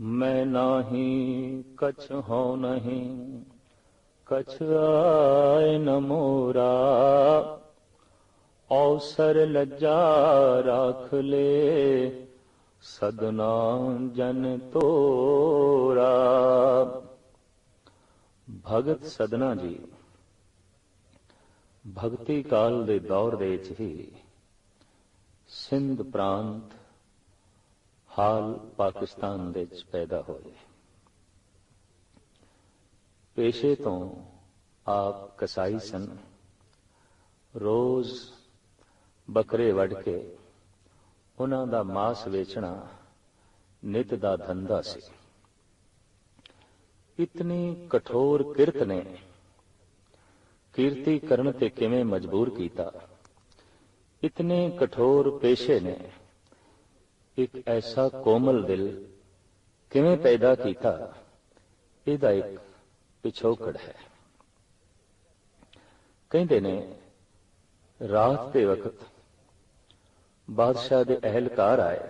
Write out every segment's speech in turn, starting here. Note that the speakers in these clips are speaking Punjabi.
ਮੈਂ ਨਾਹੀ, ਕਛ ਹੋ ਨਹੀਂ, ਕਛ ਆਏ ਨ ਮੋਰਾ। ਔਸਰ ਲੱਜਾ ਰਾਖ ਲੈ, ਸਦਨਾ ਜਨ ਤੋਰਾ। ਭਗਤ ਸਦਨਾ ਜੀ, ਭਗਤੀ ਕਾਲ ਦੇ ਦੌਰ ਦੇ ਵਿੱਚ ਹੀ ਸਿੰਧ ਪ੍ਰਾਂਤ ਹਾਲ ਪਾਕਿਸਤਾਨ ਦੇ ਵਿੱਚ ਪੈਦਾ ਹੋਏ। ਪੇਸ਼ੇ ਤੋਂ ਆਪ ਕਸਾਈ ਸਨ। ਰੋਜ਼ ਬੱਕਰੇ ਵੱਢ ਕੇ ਉਹਨਾਂ ਦਾ ਮਾਸ ਵੇਚਣਾ ਨਿਤ ਦਾ ਧੰਦਾ ਸੀ। ਇਤਨੀ ਕਠੋਰ ਕਿਰਤ ਨੇ ਕੀਰਤੀ ਕਰਨ ਤੇ ਕਿਵੇਂ ਮਜਬੂਰ ਕੀਤਾ? ਇਤਨੇ ਕਠੋਰ ਪੇਸ਼ੇ ਨੇ ਇੱਕ ਐਸਾ ਕੋਮਲ ਦਿਲ ਕਿਵੇਂ ਪੈਦਾ ਕੀਤਾ? ਇਹਦਾ ਇੱਕ ਪਿਛੋਕੜ ਹੈ। ਕਹਿੰਦੇ ਨੇ, ਰਾਤ ਦੇ ਵਕਤ ਬਾਦਸ਼ਾਹ ਦੇ ਅਹਿਲਕਾਰ ਆਏ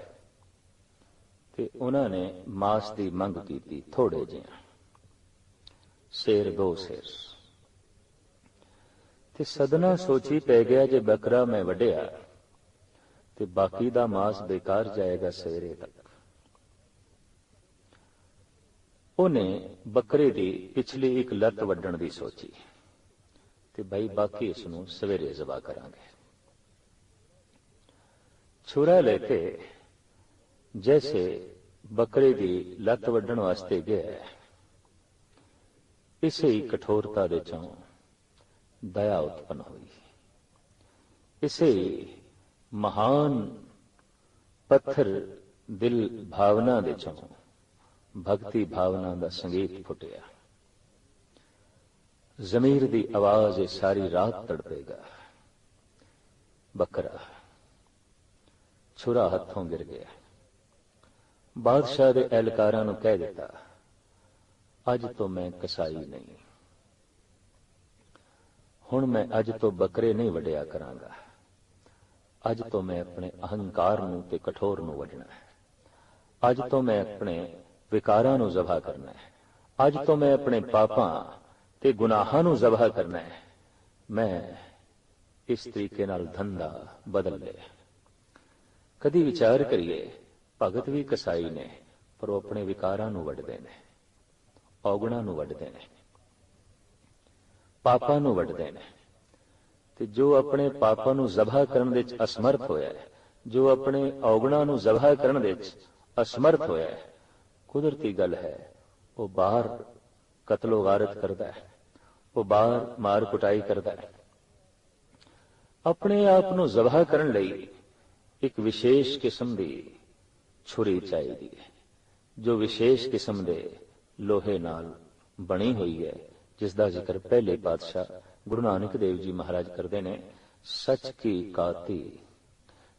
ਤੇ ਉਹਨਾਂ ਨੇ ਮਾਸ ਦੀ ਮੰਗ ਕੀਤੀ, ਥੋੜੇ ਜਿਹਾ। ਸ਼ੇਰ ਦੋ ਸ਼ੇਰ। ਤੇ ਸਦਨਾ ਸੋਚੀ ਪੈ ਗਿਆ, ਜੇ ਬੱਕਰਾ ਮੈਂ ਵੱਢਿਆ ਤੇ ਬਾਕੀ ਦਾ ਮਾਸ ਬੇਕਾਰ ਜਾਏਗਾ ਸਵੇਰੇ ਤੱਕ। ਉਹਨੇ ਬੱਕਰੇ ਦੀ ਪਿਛਲੀ ਇੱਕ ਲੱਤ ਵੱਢਣ ਦੀ ਸੋਚੀ ਤੇ ਭਾਈ ਬਾਕੀ ਇਸ ਨੂੰ ਸਵੇਰੇ ਜ਼ਬਾ ਕਰਾਂਗੇ। ਛੁਰਾ ਲੈ ਕੇ ਜੈਸੇ ਬੱਕਰੇ ਦੀ ਲੱਤ ਵੱਢਣ ਵਾਸਤੇ ਗਿਆ ਇਸੇ ਹੀ ਕਠੋਰਤਾ ਦੇ ਚੋਂ ਦਇਆ ਉਤਪਨ ਹੋਈ। ਇਸੇ ਮਹਾਨ ਪੱਥਰ ਦਿਲ ਭਾਵਨਾ ਦੇ ਚੋਂ ਭਗਤੀ ਭਾਵਨਾ ਦਾ ਸੰਗੀਤ ਫੁੱਟਿਆ। ਜ਼ਮੀਰ ਦੀ ਆਵਾਜ਼ ਇਹ ਸਾਰੀ ਰਾਤ ਤੜਪੇਗਾ। ਬੱਕਰਾ ਛੁਰਾ ਹੱਥੋਂ ਗਿਰ ਗਿਆ। ਬਾਦਸ਼ਾਹ ਦੇ ਐਲਕਾਰਾਂ ਨੂੰ ਕਹਿ ਦਿੱਤਾ, ਅੱਜ ਤੋਂ ਮੈਂ ਕਸਾਈ ਨਹੀਂ। ਹੁਣ ਮੈਂ ਅੱਜ ਤੋਂ ਬੱਕਰੇ ਨਹੀਂ ਵਡਿਆ ਕਰਾਂਗਾ। ਅੱਜ ਤੋਂ ਮੈਂ ਆਪਣੇ ਅਹੰਕਾਰ ਨੂੰ ਤੇ ਕਠੋਰ ਨੂੰ ਵਡਣਾ ਹੈ। ਅੱਜ ਤੋਂ ਮੈਂ ਆਪਣੇ ਵਿਕਾਰਾਂ ਨੂੰ ਜ਼ਬਾ ਕਰਨਾ ਹੈ। ਅੱਜ ਤੋਂ ਮੈਂ ਆਪਣੇ ਪਾਪਾਂ ਤੇ ਗੁਨਾਹਾਂ ਨੂੰ ਜ਼ਬਾ ਕਰਨਾ ਹੈ। ਮੈਂ ਇਸ ਤਰੀਕੇ ਨਾਲ ਧੰਦਾ ਬਦਲ ਲਿਆ ਕਦੀ ਵਿਚਾਰ ਕਰੀਏ, ਭਗਤ ਵੀ ਕਸਾਈ ਨੇ, ਪਰ ਉਹ ਆਪਣੇ ਵਿਕਾਰਾਂ ਨੂੰ ਵੱਢਦੇ ਨੇ, ਔਗਣਾ ਨੂੰ ਵੱਢਦੇ ਨੇ, ਪਾਪਾਂ ਨੂੰ ਵੱਢਦੇ ਨੇ। ਤੇ ਜੋ ਆਪਣੇ ਪਾਪਾਂ ਨੂੰ ਜ਼ਬਾ ਕਰਨ ਦੇ ਵਿੱਚ ਅਸਮਰਥ ਹੋਇਆ ਹੈ, ਜੋ ਆਪਣੇ ਔਗਣਾ ਨੂੰ ਜ਼ਬਾ ਕਰਨ ਦੇ ਵਿੱਚ ਅਸਮਰਥ ਹੋਇਆ ਹੈ, ਕੁਦਰਤੀ ਗੱਲ ਹੈ, ਉਹ ਬਾਹਰ ਕਤਲੋ ਗਾਰਤ ਕਰਦਾ ਹੈ, ਉਹ ਬਾਹਰ ਮਾਰ ਕੁਟਾਈ ਕਰਦਾ ਹੈ। ਆਪਣੇ ਆਪ ਨੂੰ ਜ਼ਬਾ ਕਰਨ ਲਈ ਇੱਕ ਵਿਸ਼ੇਸ਼ ਕਿਸਮ ਦੀ ਛੁਰੀ ਚਾਹੀਦੀ ਹੈ, ਜੋ ਵਿਸ਼ੇਸ਼ ਕਿਸਮ ਦੇ ਲੋਹੇ ਨਾਲ ਬਣੀ ਹੋਈ ਹੈ, ਜਿਸ ਦਾ ਜ਼ਿਕਰ ਪਹਿਲੇ ਪਾਤਸ਼ਾਹ ਗੁਰੂ ਨਾਨਕ ਦੇਵ ਜੀ ਮਹਾਰਾਜ ਕਰਦੇ ਨੇ, ਸੱਚ ਕੀ ਕਾਤੀ,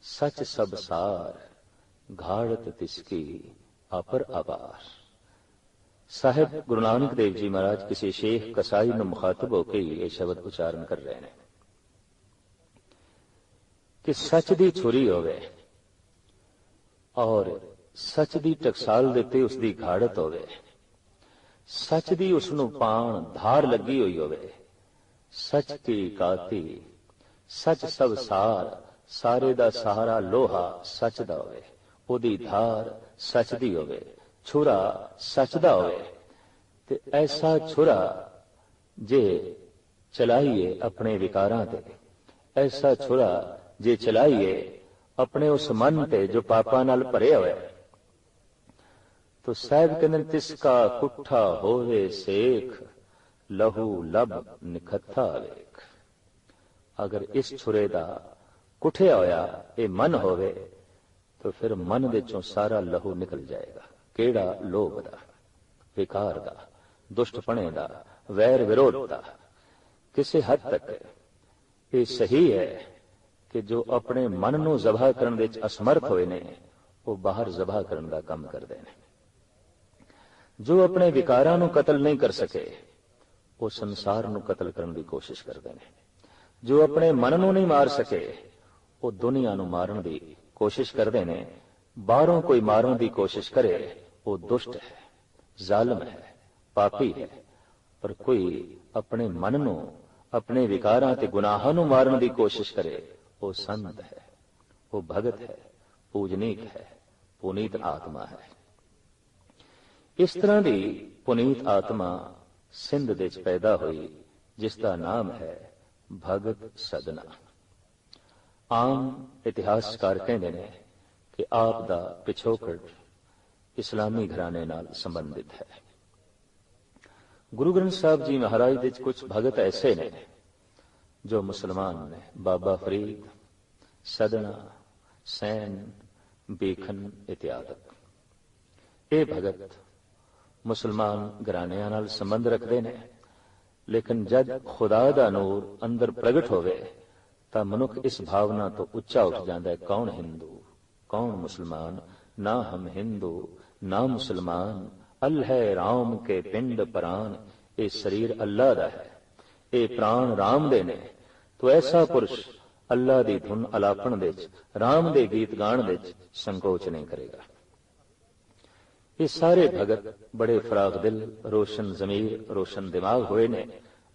ਸੱਚ ਸਭ ਸਾਰ, ਘਾੜਤ ਤਿਸਕੀ ਅਪਰ ਅਬਾਰ ਸਾਹਿਬ ਗੁਰੂ ਨਾਨਕ ਦੇਵ ਜੀ ਮਹਾਰਾਜ ਕਿਸੇ ਸ਼ੇਖ ਕਸਾਈ ਨੂੰ ਮੁਖਾਤਬ ਹੋ ਕੇ ਇਹ ਸ਼ਬਦ ਉਚਾਰਨ ਕਰ ਰਹੇ ਨੇ। ਕਿ ਸੱਚ ਦੀ ਛੁਰੀ ਹੋਵੇ ਔਰ ਸੱਚ ਦੀ ਟਕਸਾਲ ਦੇ ਤੇ ਉਸ ਦੀ ਘਾੜਤ ਹੋਵੇ, ਸੱਚ ਦੀ ਉਸ ਨੂੰ ਪਾਣ ਧਾਰ ਲੱਗੀ ਹੋਈ ਹੋਵੇ ਸੱਚ ਕੀ ਕਾਤੀ? ਸੱਚ ਸਭ ਸਾਰ, ਸਾਰੇ ਦਾ ਸਹਾਰਾ ਲੋਹਾ ਸੱਚ ਦਾ ਹੋਵੇ। ਉਹਦੀ ਧਾਰ ਸੱਚ ਦੀ ਹੋਵੇ। ਛੁਰਾ ਸੱਚ ਦਾ ਹੋਵੇ। ਤੇ ਐਸਾ ਛੁਰਾ ਜੇ ਚਲਾਈਏ ਆਪਣੇ ਵਿਕਾਰਾਂ ਤੇ, ਐਸਾ ਛੁਰਾ ਜੇ ਚਲਾਈਏ ਆਪਣੇ ਉਸ ਮਨ ਤੇ ਜੋ ਪਾਪਾਂ ਨਾਲ ਭਰਿਆ ਹੋਇਆ। ਤੋ ਸਾਹਿਬ ਕਹਿੰਦੇ ਤਿਸ ਕਾ ਕੁੱਠਾ ਹੋਵੇ ਸੇਖ ਲਹੂ ਲਬ ਨਿਖੱਥਾ ਵੇਖ। ਅਗਰ ਇਸ ਛੁਰੇ ਦਾ ਕੁੱਠਿਆ ਹੋਇਆ ਇਹ ਮਨ ਹੋਵੇ, ਤਾਂ ਫਿਰ ਮਨ ਦੇ ਚੋਂ ਸਾਰਾ ਲਹੂ ਨਿਕਲ ਜਾਏਗਾ। ਕਿਹੜਾ ਲੋਭ ਦਾ? ਵਿਕਾਰ ਦਾ? ਦੁਸ਼ਟਪਣੇ ਦਾ? ਵੈਰ ਵਿਰੋਧ ਦਾ? ਕਿਸੇ ਹੱਦ ਤੱਕ ਇਹ ਸਹੀ ਹੈ ਕਿ ਜੋ ਆਪਣੇ ਮਨ ਨੂੰ ਜ਼ਬਾ ਕਰਨ ਵਿੱਚ ਅਸਮਰਥ ਹੋਏ ਨੇ, ਉਹ ਬਾਹਰ ਜ਼ਬਾ ਕਰਨ ਦਾ ਕੰਮ ਕਰਦੇ ਨੇ। ਜੋ ਆਪਣੇ ਵਿਕਾਰਾਂ ਨੂੰ ਕਤਲ ਨਹੀਂ ਕਰ ਸਕੇ ਉਹ ਸੰਸਾਰ ਨੂੰ ਕਤਲ ਕਰਨ ਦੀ ਕੋਸ਼ਿਸ਼ ਕਰਦੇ ਨੇ। ਜੋ ਆਪਣੇ ਮਨ ਨੂੰ ਨਹੀਂ ਮਾਰ ਸਕੇ, ਉਹ ਦੁਨੀਆ ਨੂੰ ਮਾਰਨ ਦੀ ਕੋਸ਼ਿਸ਼ ਕਰਦੇ ਨੇ। ਬਾਹਰੋਂ ਕੋਈ ਮਾਰਨ ਦੀ ਕੋਸ਼ਿਸ਼ ਕਰੇ, ਉਹ ਦੁਸ਼ਟ ਹੈ, ਜ਼ਾਲਮ ਹੈ, ਪਾਪੀ ਹੈ। ਪਰ ਕੋਈ ਆਪਣੇ ਮਨ ਨੂੰ, ਆਪਣੇ ਵਿਕਾਰਾਂ ਤੇ ਗੁਨਾਹਾਂ ਨੂੰ ਮਾਰਨ ਦੀ ਕੋਸ਼ਿਸ਼ ਕਰੇ, ਉਹ ਸੰਤ ਹੈ। ਉਹ ਭਗਤ ਹੈ, ਪੂਜਨੀਕ ਹੈ, ਪੁਨੀਤ ਆਤਮਾ ਹੈ। ਇਸ ਤਰ੍ਹਾਂ ਦੀ ਪੁਨੀਤ ਆਤਮਾ ਸਿੰਧ ਦੇ ਵਿੱਚ ਪੈਦਾ ਹੋਈ, ਜਿਸ ਦਾ ਨਾਮ ਹੈ ਭਗਤ ਸਦਨਾ। ਆਮ ਇਤਿਹਾਸਕਾਰ ਕਹਿੰਦੇ ਨੇ ਕਿ ਆਪ ਦਾ ਪਿਛੋਕੜ ਇਸਲਾਮੀ ਘਰਾਣੇ ਨਾਲ ਸੰਬੰਧਿਤ ਹੈ। ਗੁਰੂ ਗ੍ਰੰਥ ਸਾਹਿਬ ਜੀ ਮਹਾਰਾਜ ਦੇ ਕੁਝ ਭਗਤ ਐਸੇ ਨੇ ਜੋ ਮੁਸਲਮਾਨ ਨੇ। ਬਾਬਾ ਫਰੀਦ, ਸਦਨਾ, ਸੈਨ, ਬੇਖਨ ਇਤਿਆਦਿਕ ਇਹ ਭਗਤ ਮੁਸਲਮਾਨ ਘਰਾਣਿਆਂ ਨਾਲ ਸੰਬੰਧ ਰੱਖਦੇ ਨੇ। ਲੇਕਿਨ ਜਦ ਖੁਦਾ ਦਾ ਨੂਰ ਅੰਦਰ ਪ੍ਰਗਟ ਹੋਵੇ, ਤਾਂ ਮਨੁੱਖ ਇਸ ਭਾਵਨਾ ਤੋਂ ਉੱਚਾ ਉੱਠ ਜਾਂਦਾ ਹੈ, ਕੌਣ ਹਿੰਦੂ, ਕੌਣ ਮੁਸਲਮਾਨ, ਨਾ ਹਮ ਹਿੰਦੂ, ਨਾ ਮੁਸਲਮਾਨ, ਅਲ ਹੈ RAM ਕੇ ਪਿੰਡ ਪ੍ਰਾਨ, ਇਹ ਸਰੀਰ ਅੱਲਾ ਦਾ ਹੈ। ਇਹ ਪ੍ਰਾਨ ਰਾਮ ਦੇ ਨੇ। ਤੋ ਐਸਾ ਪੁਰਸ਼ ਅੱਲਾ ਦੀ ਧੁਨ ਅਲਾਪਣ ਦੇ ਵਿੱਚ, ਰਾਮ ਦੇ ਗੀਤ ਗਾਣ ਦੇ ਵਿੱਚ ਸੰਕੋਚ ਨਹੀਂ ਕਰੇਗਾ। ਇਹ ਸਾਰੇ ਭਗਤ ਬੜੇ ਫਰਾਗ ਦਿਲ, ਰੋਸ਼ਨ ਜ਼ਮੀਰ, ਰੋਸ਼ਨ ਦਿਮਾਗ ਹੋਏ ਨੇ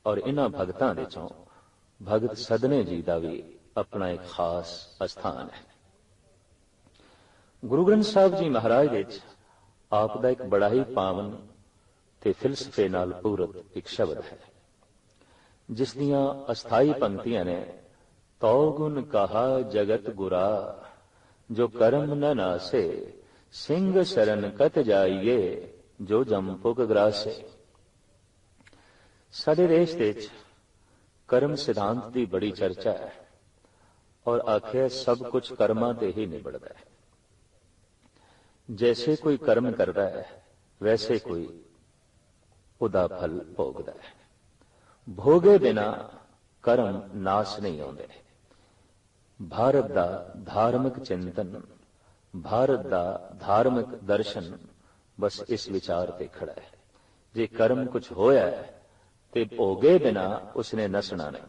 ਔਰ ਇਹਨਾਂ ਭਗਤਾਂ ਦੇ ਚੋਂ ਭਗਤ ਸਦਨੇ ਜੀ ਦਾ ਵੀ ਆਪਣਾ ਇੱਕ ਖਾਸ ਸਥਾਨ ਹੈ। ਗੁਰੂ ਗ੍ਰੰਥ ਸਾਹਿਬ ਜੀ ਮਹਾਰਾਜ ਦੇ ਵਿੱਚ ਆਪ ਦਾ ਇੱਕ ਬੜਾ ਹੀ ਪਾਵਨ ਤੇ ਫਿਲਸਫੇ ਨਾਲ ਪੂਰਤ ਇੱਕ ਸ਼ਬਦ ਹੈ, ਜਿਸ ਦੀਆਂ ਅਸਥਾਈ ਪੰਕਤੀਆਂ ਨੇ ਤਉ ਗੁਣ ਕਹਾ ਜਗਤ ਗੁਰਾ, ਜੋ ਕਰਮ ਨ ਨਾਸੇ ਸਿੰਘ ਸ਼ਰਨ ਕਤ ਜਾਈਏ ਜੋ ਜੰਪੁਕ ਗਰਾਸੇ ਸਾਡੇ ਦੇਸ਼ ਦੇ ਵਿੱਚ ਕਰਮ ਸਿਧਾਂਤ ਦੀ ਬੜੀ ਚਰਚਾ ਹੈ ਔਰ ਆਖਿਆ ਸਭ ਕੁਝ ਕਰਮਾਂ ਤੇ ਹੀ ਨਿਬੜਦਾ ਹੈ ਜੈਸੇ ਕੋਈ ਕਰਮ ਕਰਦਾ ਹੈ ਵੈਸੇ ਕੋਈ ਉਹਦਾ ਫਲ ਭੋਗਦਾ ਹੈ ਭੋਗੇ ਬਿਨਾ ਕਰਮ ਨਾਸ ਨਹੀਂ ਆਉਂਦੇ ਭਾਰਤ ਦਾ ਧਾਰਮਿਕ ਚਿੰਤਨ ਭਾਰਤ ਦਾ ਧਾਰਮਿਕ ਦਰਸ਼ਨ ਬਸ ਇਸ ਵਿਚਾਰ ਤੇ ਖੜਾ ਹੈ। ਜੇ ਕਰਮ ਕੁਝ ਹੋਇਆ ਹੈ, ਤੇ ਭੋਗੇ ਬਿਨਾ ਉਸਨੇ ਨਸਣਾ ਨਹੀਂ।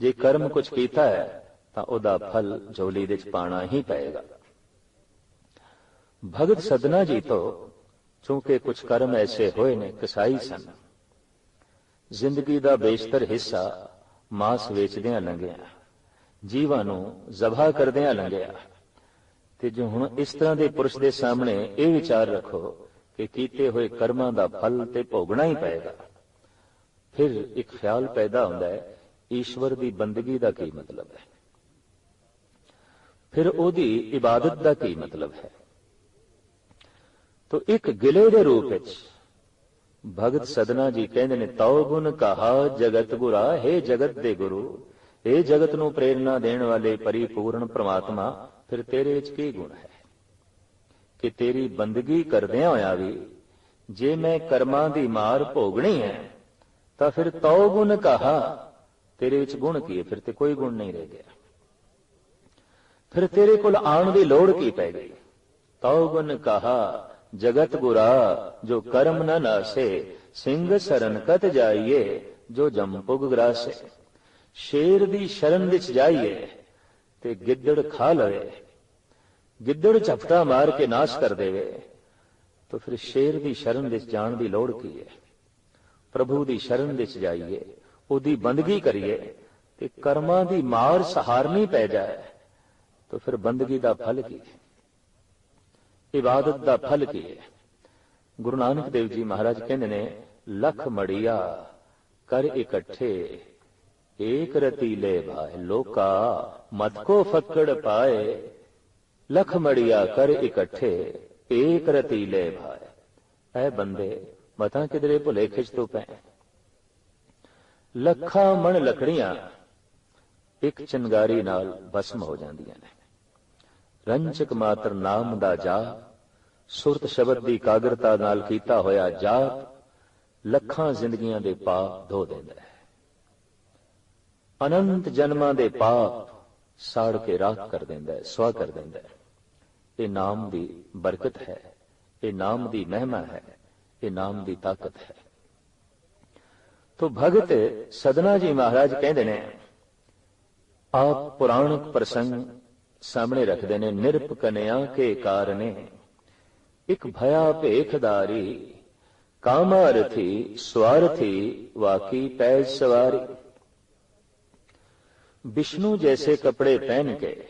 ਜੇ ਕਰਮ ਕੁਝ ਕੀਤਾ ਹੈ, ਤਾਂ ਉਹਦਾ ਫਲ ਝੋਲੀ ਵਿੱਚ ਪਾਣਾ ਹੀ ਪਏਗਾ। ਭਗਤ ਸਦਨਾ ਜੀ ਤੋਂ ਚੂੰਕਿ ਕੁਝ ਕਰਮ ਐਸੇ ਹੋਏ ਨੇ ਕਸਾਈ ਸਨ, ਜ਼ਿੰਦਗੀ ਦਾ ਬੇਸ਼ਤਰ ਹਿੱਸਾ ਮਾਸ ਵੇਚਦਿਆਂ ਲੰਘਿਆ, ਜੀਵਾਂ ਨੂੰ ਜ਼ਬਾ ਕਰਦਿਆਂ ਲੰਘਿਆ। ਤੇ ਜੋ ਹੁਣ ਇਸ ਤਰ੍ਹਾਂ ਦੇ ਪੁਰਸ਼ ਦੇ ਸਾਹਮਣੇ ਇਹ ਵਿਚਾਰ ਰੱਖੋ ਕਿ ਕੀਤੇ ਹੋਏ ਕਰਮਾਂ ਦਾ ਫਲ ਤੇ ਭੋਗਣਾ ਹੀ ਪਏਗਾ। ਫਿਰ ਇੱਕ ਖਿਆਲ ਪੈਦਾ ਹੁੰਦਾ ਹੈ, ਈਸ਼ਵਰ ਦੀ ਬੰਦਗੀ ਦਾ ਕੀ ਮਤਲਬ ਹੈ? ਫਿਰ ਉਹਦੀ ਇਬਾਦਤ ਦਾ ਕੀ ਮਤਲਬ ਹੈ? ਤੋ ਇੱਕ ਗਿਲੇ ਦੇ ਰੂਪ ਵਿੱਚ ਭਗਤ ਸਦਨਾ ਜੀ ਕਹਿੰਦੇ ਨੇ, ਤਉ ਗੁਣ ਕਹਾ ਜਗਤ ਗੁਰਾ, ਹੈ ਜਗਤ ਦੇ ਗੁਰੂ ਇਹ ਜਗਤ ਨੂੰ ਪ੍ਰੇਰਣਾ ਦੇਣ ਵਾਲੇ ਪਰਿਪੂਰਨ ਪ੍ਰਮਾਤਮਾ ਫਿਰ ਤੇਰੇ ਵਿੱਚ ਕੀ ਗੁਣ ਹੈ? ਕਿ ਤੇਰੀ ਬੰਦਗੀ ਕਰਦਿਆਂ ਹੋਇਆ ਵੀ ਜੇ ਮੈਂ ਕਰਮਾਂ ਦੀ ਮਾਰ ਭੋਗਣੀ ਹੈ, ਤਾਂ ਫਿਰ ਤਉ ਗੁਣ ਕਹਾ। ਤੇਰੇ ਵਿੱਚ ਗੁਣ ਕੀ ਹੈ? ਫਿਰ ਤੇ ਕੋਈ ਗੁਣ ਨਹੀਂ ਰਹਿ ਗਿਆ। ਫਿਰ ਤੇਰੇ ਕੋਲ ਆਉਣ ਦੀ ਲੋੜ ਕੀ ਪੈ ਗਈ? ਤਉ ਗੁਣ ਕਹਾ, ਜਗਤ ਗੁਰਾ, ਜੋ ਕਰਮ ਨ ਨਾਸੇ, ਸਿੰਘ ਸਰਨ ਕਤ ਜਾਈਏ, ਜੋ ਜਮ ਪੁਗ ਗਰਾਸੇ। ਸ਼ੇਰ ਦੀ ਸ਼ਰਨ ਵਿੱਚ ਜਾਈਏ ਤੇ ਗਿੱਦੜ ਖਾ ਲਵੇ। ਗਿੱਦੜ ਝਪਟਾ ਮਾਰ ਕੇ ਨਾਸ਼ ਕਰ ਦੇਵੇ। ਤਾਂ ਫਿਰ ਸ਼ੇਰ ਦੀ ਸ਼ਰਨ ਵਿੱਚ ਜਾਣ ਦੀ ਲੋੜ ਕੀ ਹੈ? ਪ੍ਰਭੂ ਦੀ ਸ਼ਰਨ ਵਿੱਚ ਜਾਈਏ, ਉਹਦੀ ਬੰਦਗੀ ਕਰੀਏ ਤੇ ਕਰਮਾਂ ਦੀ ਮਾਰ ਸਹਾਰਨੀ ਪੈ ਜਾਏ, ਤਾਂ ਫਿਰ ਬੰਦਗੀ ਦਾ ਫਲ ਕੀ ਹੈ? ਇਬਾਦਤ ਦਾ ਫਲ ਕੀ ਹੈ? ਗੁਰੂ ਨਾਨਕ ਦੇਵ ਜੀ ਮਹਾਰਾਜ ਕਹਿੰਦੇ ਨੇ, ਲੱਖ ਮੜੀਆ, ਕਰ ਇਕੱਠੇ ਏਕ ਰਤੀਲੇ ਭਾਏ ਲੋਕਾ, ਮਤ ਕੋ ਫੱਕੜ ਪਾਏ। ਲਖ ਮੜੀਆ ਕਰ ਇਕੱਠੇ, ਏਕ ਰਤੀਲੇ ਭਾਏ ਐ ਬੰਦੇ, ਮਤਾਂ ਕਿਧਰੇ ਭੁਲੇ ਖਿੱਚ ਤੋਂ ਪੈ। ਲੱਖਾਂ ਮਣ ਲਕੜੀਆਂ, ਇੱਕ ਚੰਗਾਰੀ ਨਾਲ ਬਸਮ ਹੋ ਜਾਂਦੀਆਂ ਨੇ। ਰੰਚਕ ਮਾਤਰ ਨਾਮ ਦਾ ਜਾ ਸੁਰਤ ਸ਼ਬਦ ਦੀ ਕਾਗਰਤਾ ਨਾਲ ਕੀਤਾ ਹੋਇਆ ਜਾਪ, ਲੱਖਾਂ ਜ਼ਿੰਦਗੀਆਂ ਦੇ ਪਾਪ ਧੋ ਦਿੰਦਾ ਹੈ। ਅਨੰਤ ਜਨਮਾਂ ਦੇ ਪਾਪ ਸਾੜ ਕੇ ਰਾਖ ਕਰ ਦਿੰਦਾ ਹੈ ਸਵਾ ਕਰ ਦਿੰਦਾ ਹੈ। ਇਹ ਨਾਮ ਦੀ ਬਰਕਤ ਹੈ, ਇਹ ਨਾਮ ਦੀ ਮਹਿਮਾ ਹੈ, ਇਹ ਨਾਮ ਦੀ ਤਾਕਤ ਹੈ। ਤੋ ਭਗਤ ਸਦਨਾ ਜੀ ਮਹਾਰਾਜ ਕਹਿੰਦੇ ਨੇ, ਆਪ ਪੁਰਾਣਕ ਪ੍ਰਸੰਗ ਸਾਹਮਣੇ ਰੱਖਦੇ ਨੇ, ਨਿਰਪ ਕਨਿਆ ਕੇ ਕਾਰਨੇ, ਇੱਕ ਭਇਆ ਭੇਖਦਾਰੀ, ਕਾਮਾਰਥੀ ਸਵਾਰਥੀ ਵਾਕੀ ਪੈ ਸਵਾਰੀ। ਵਿਸ਼ਨੂੰ ਜੈਸੇ ਕੱਪੜੇ ਪਹਿਨ ਕੇ,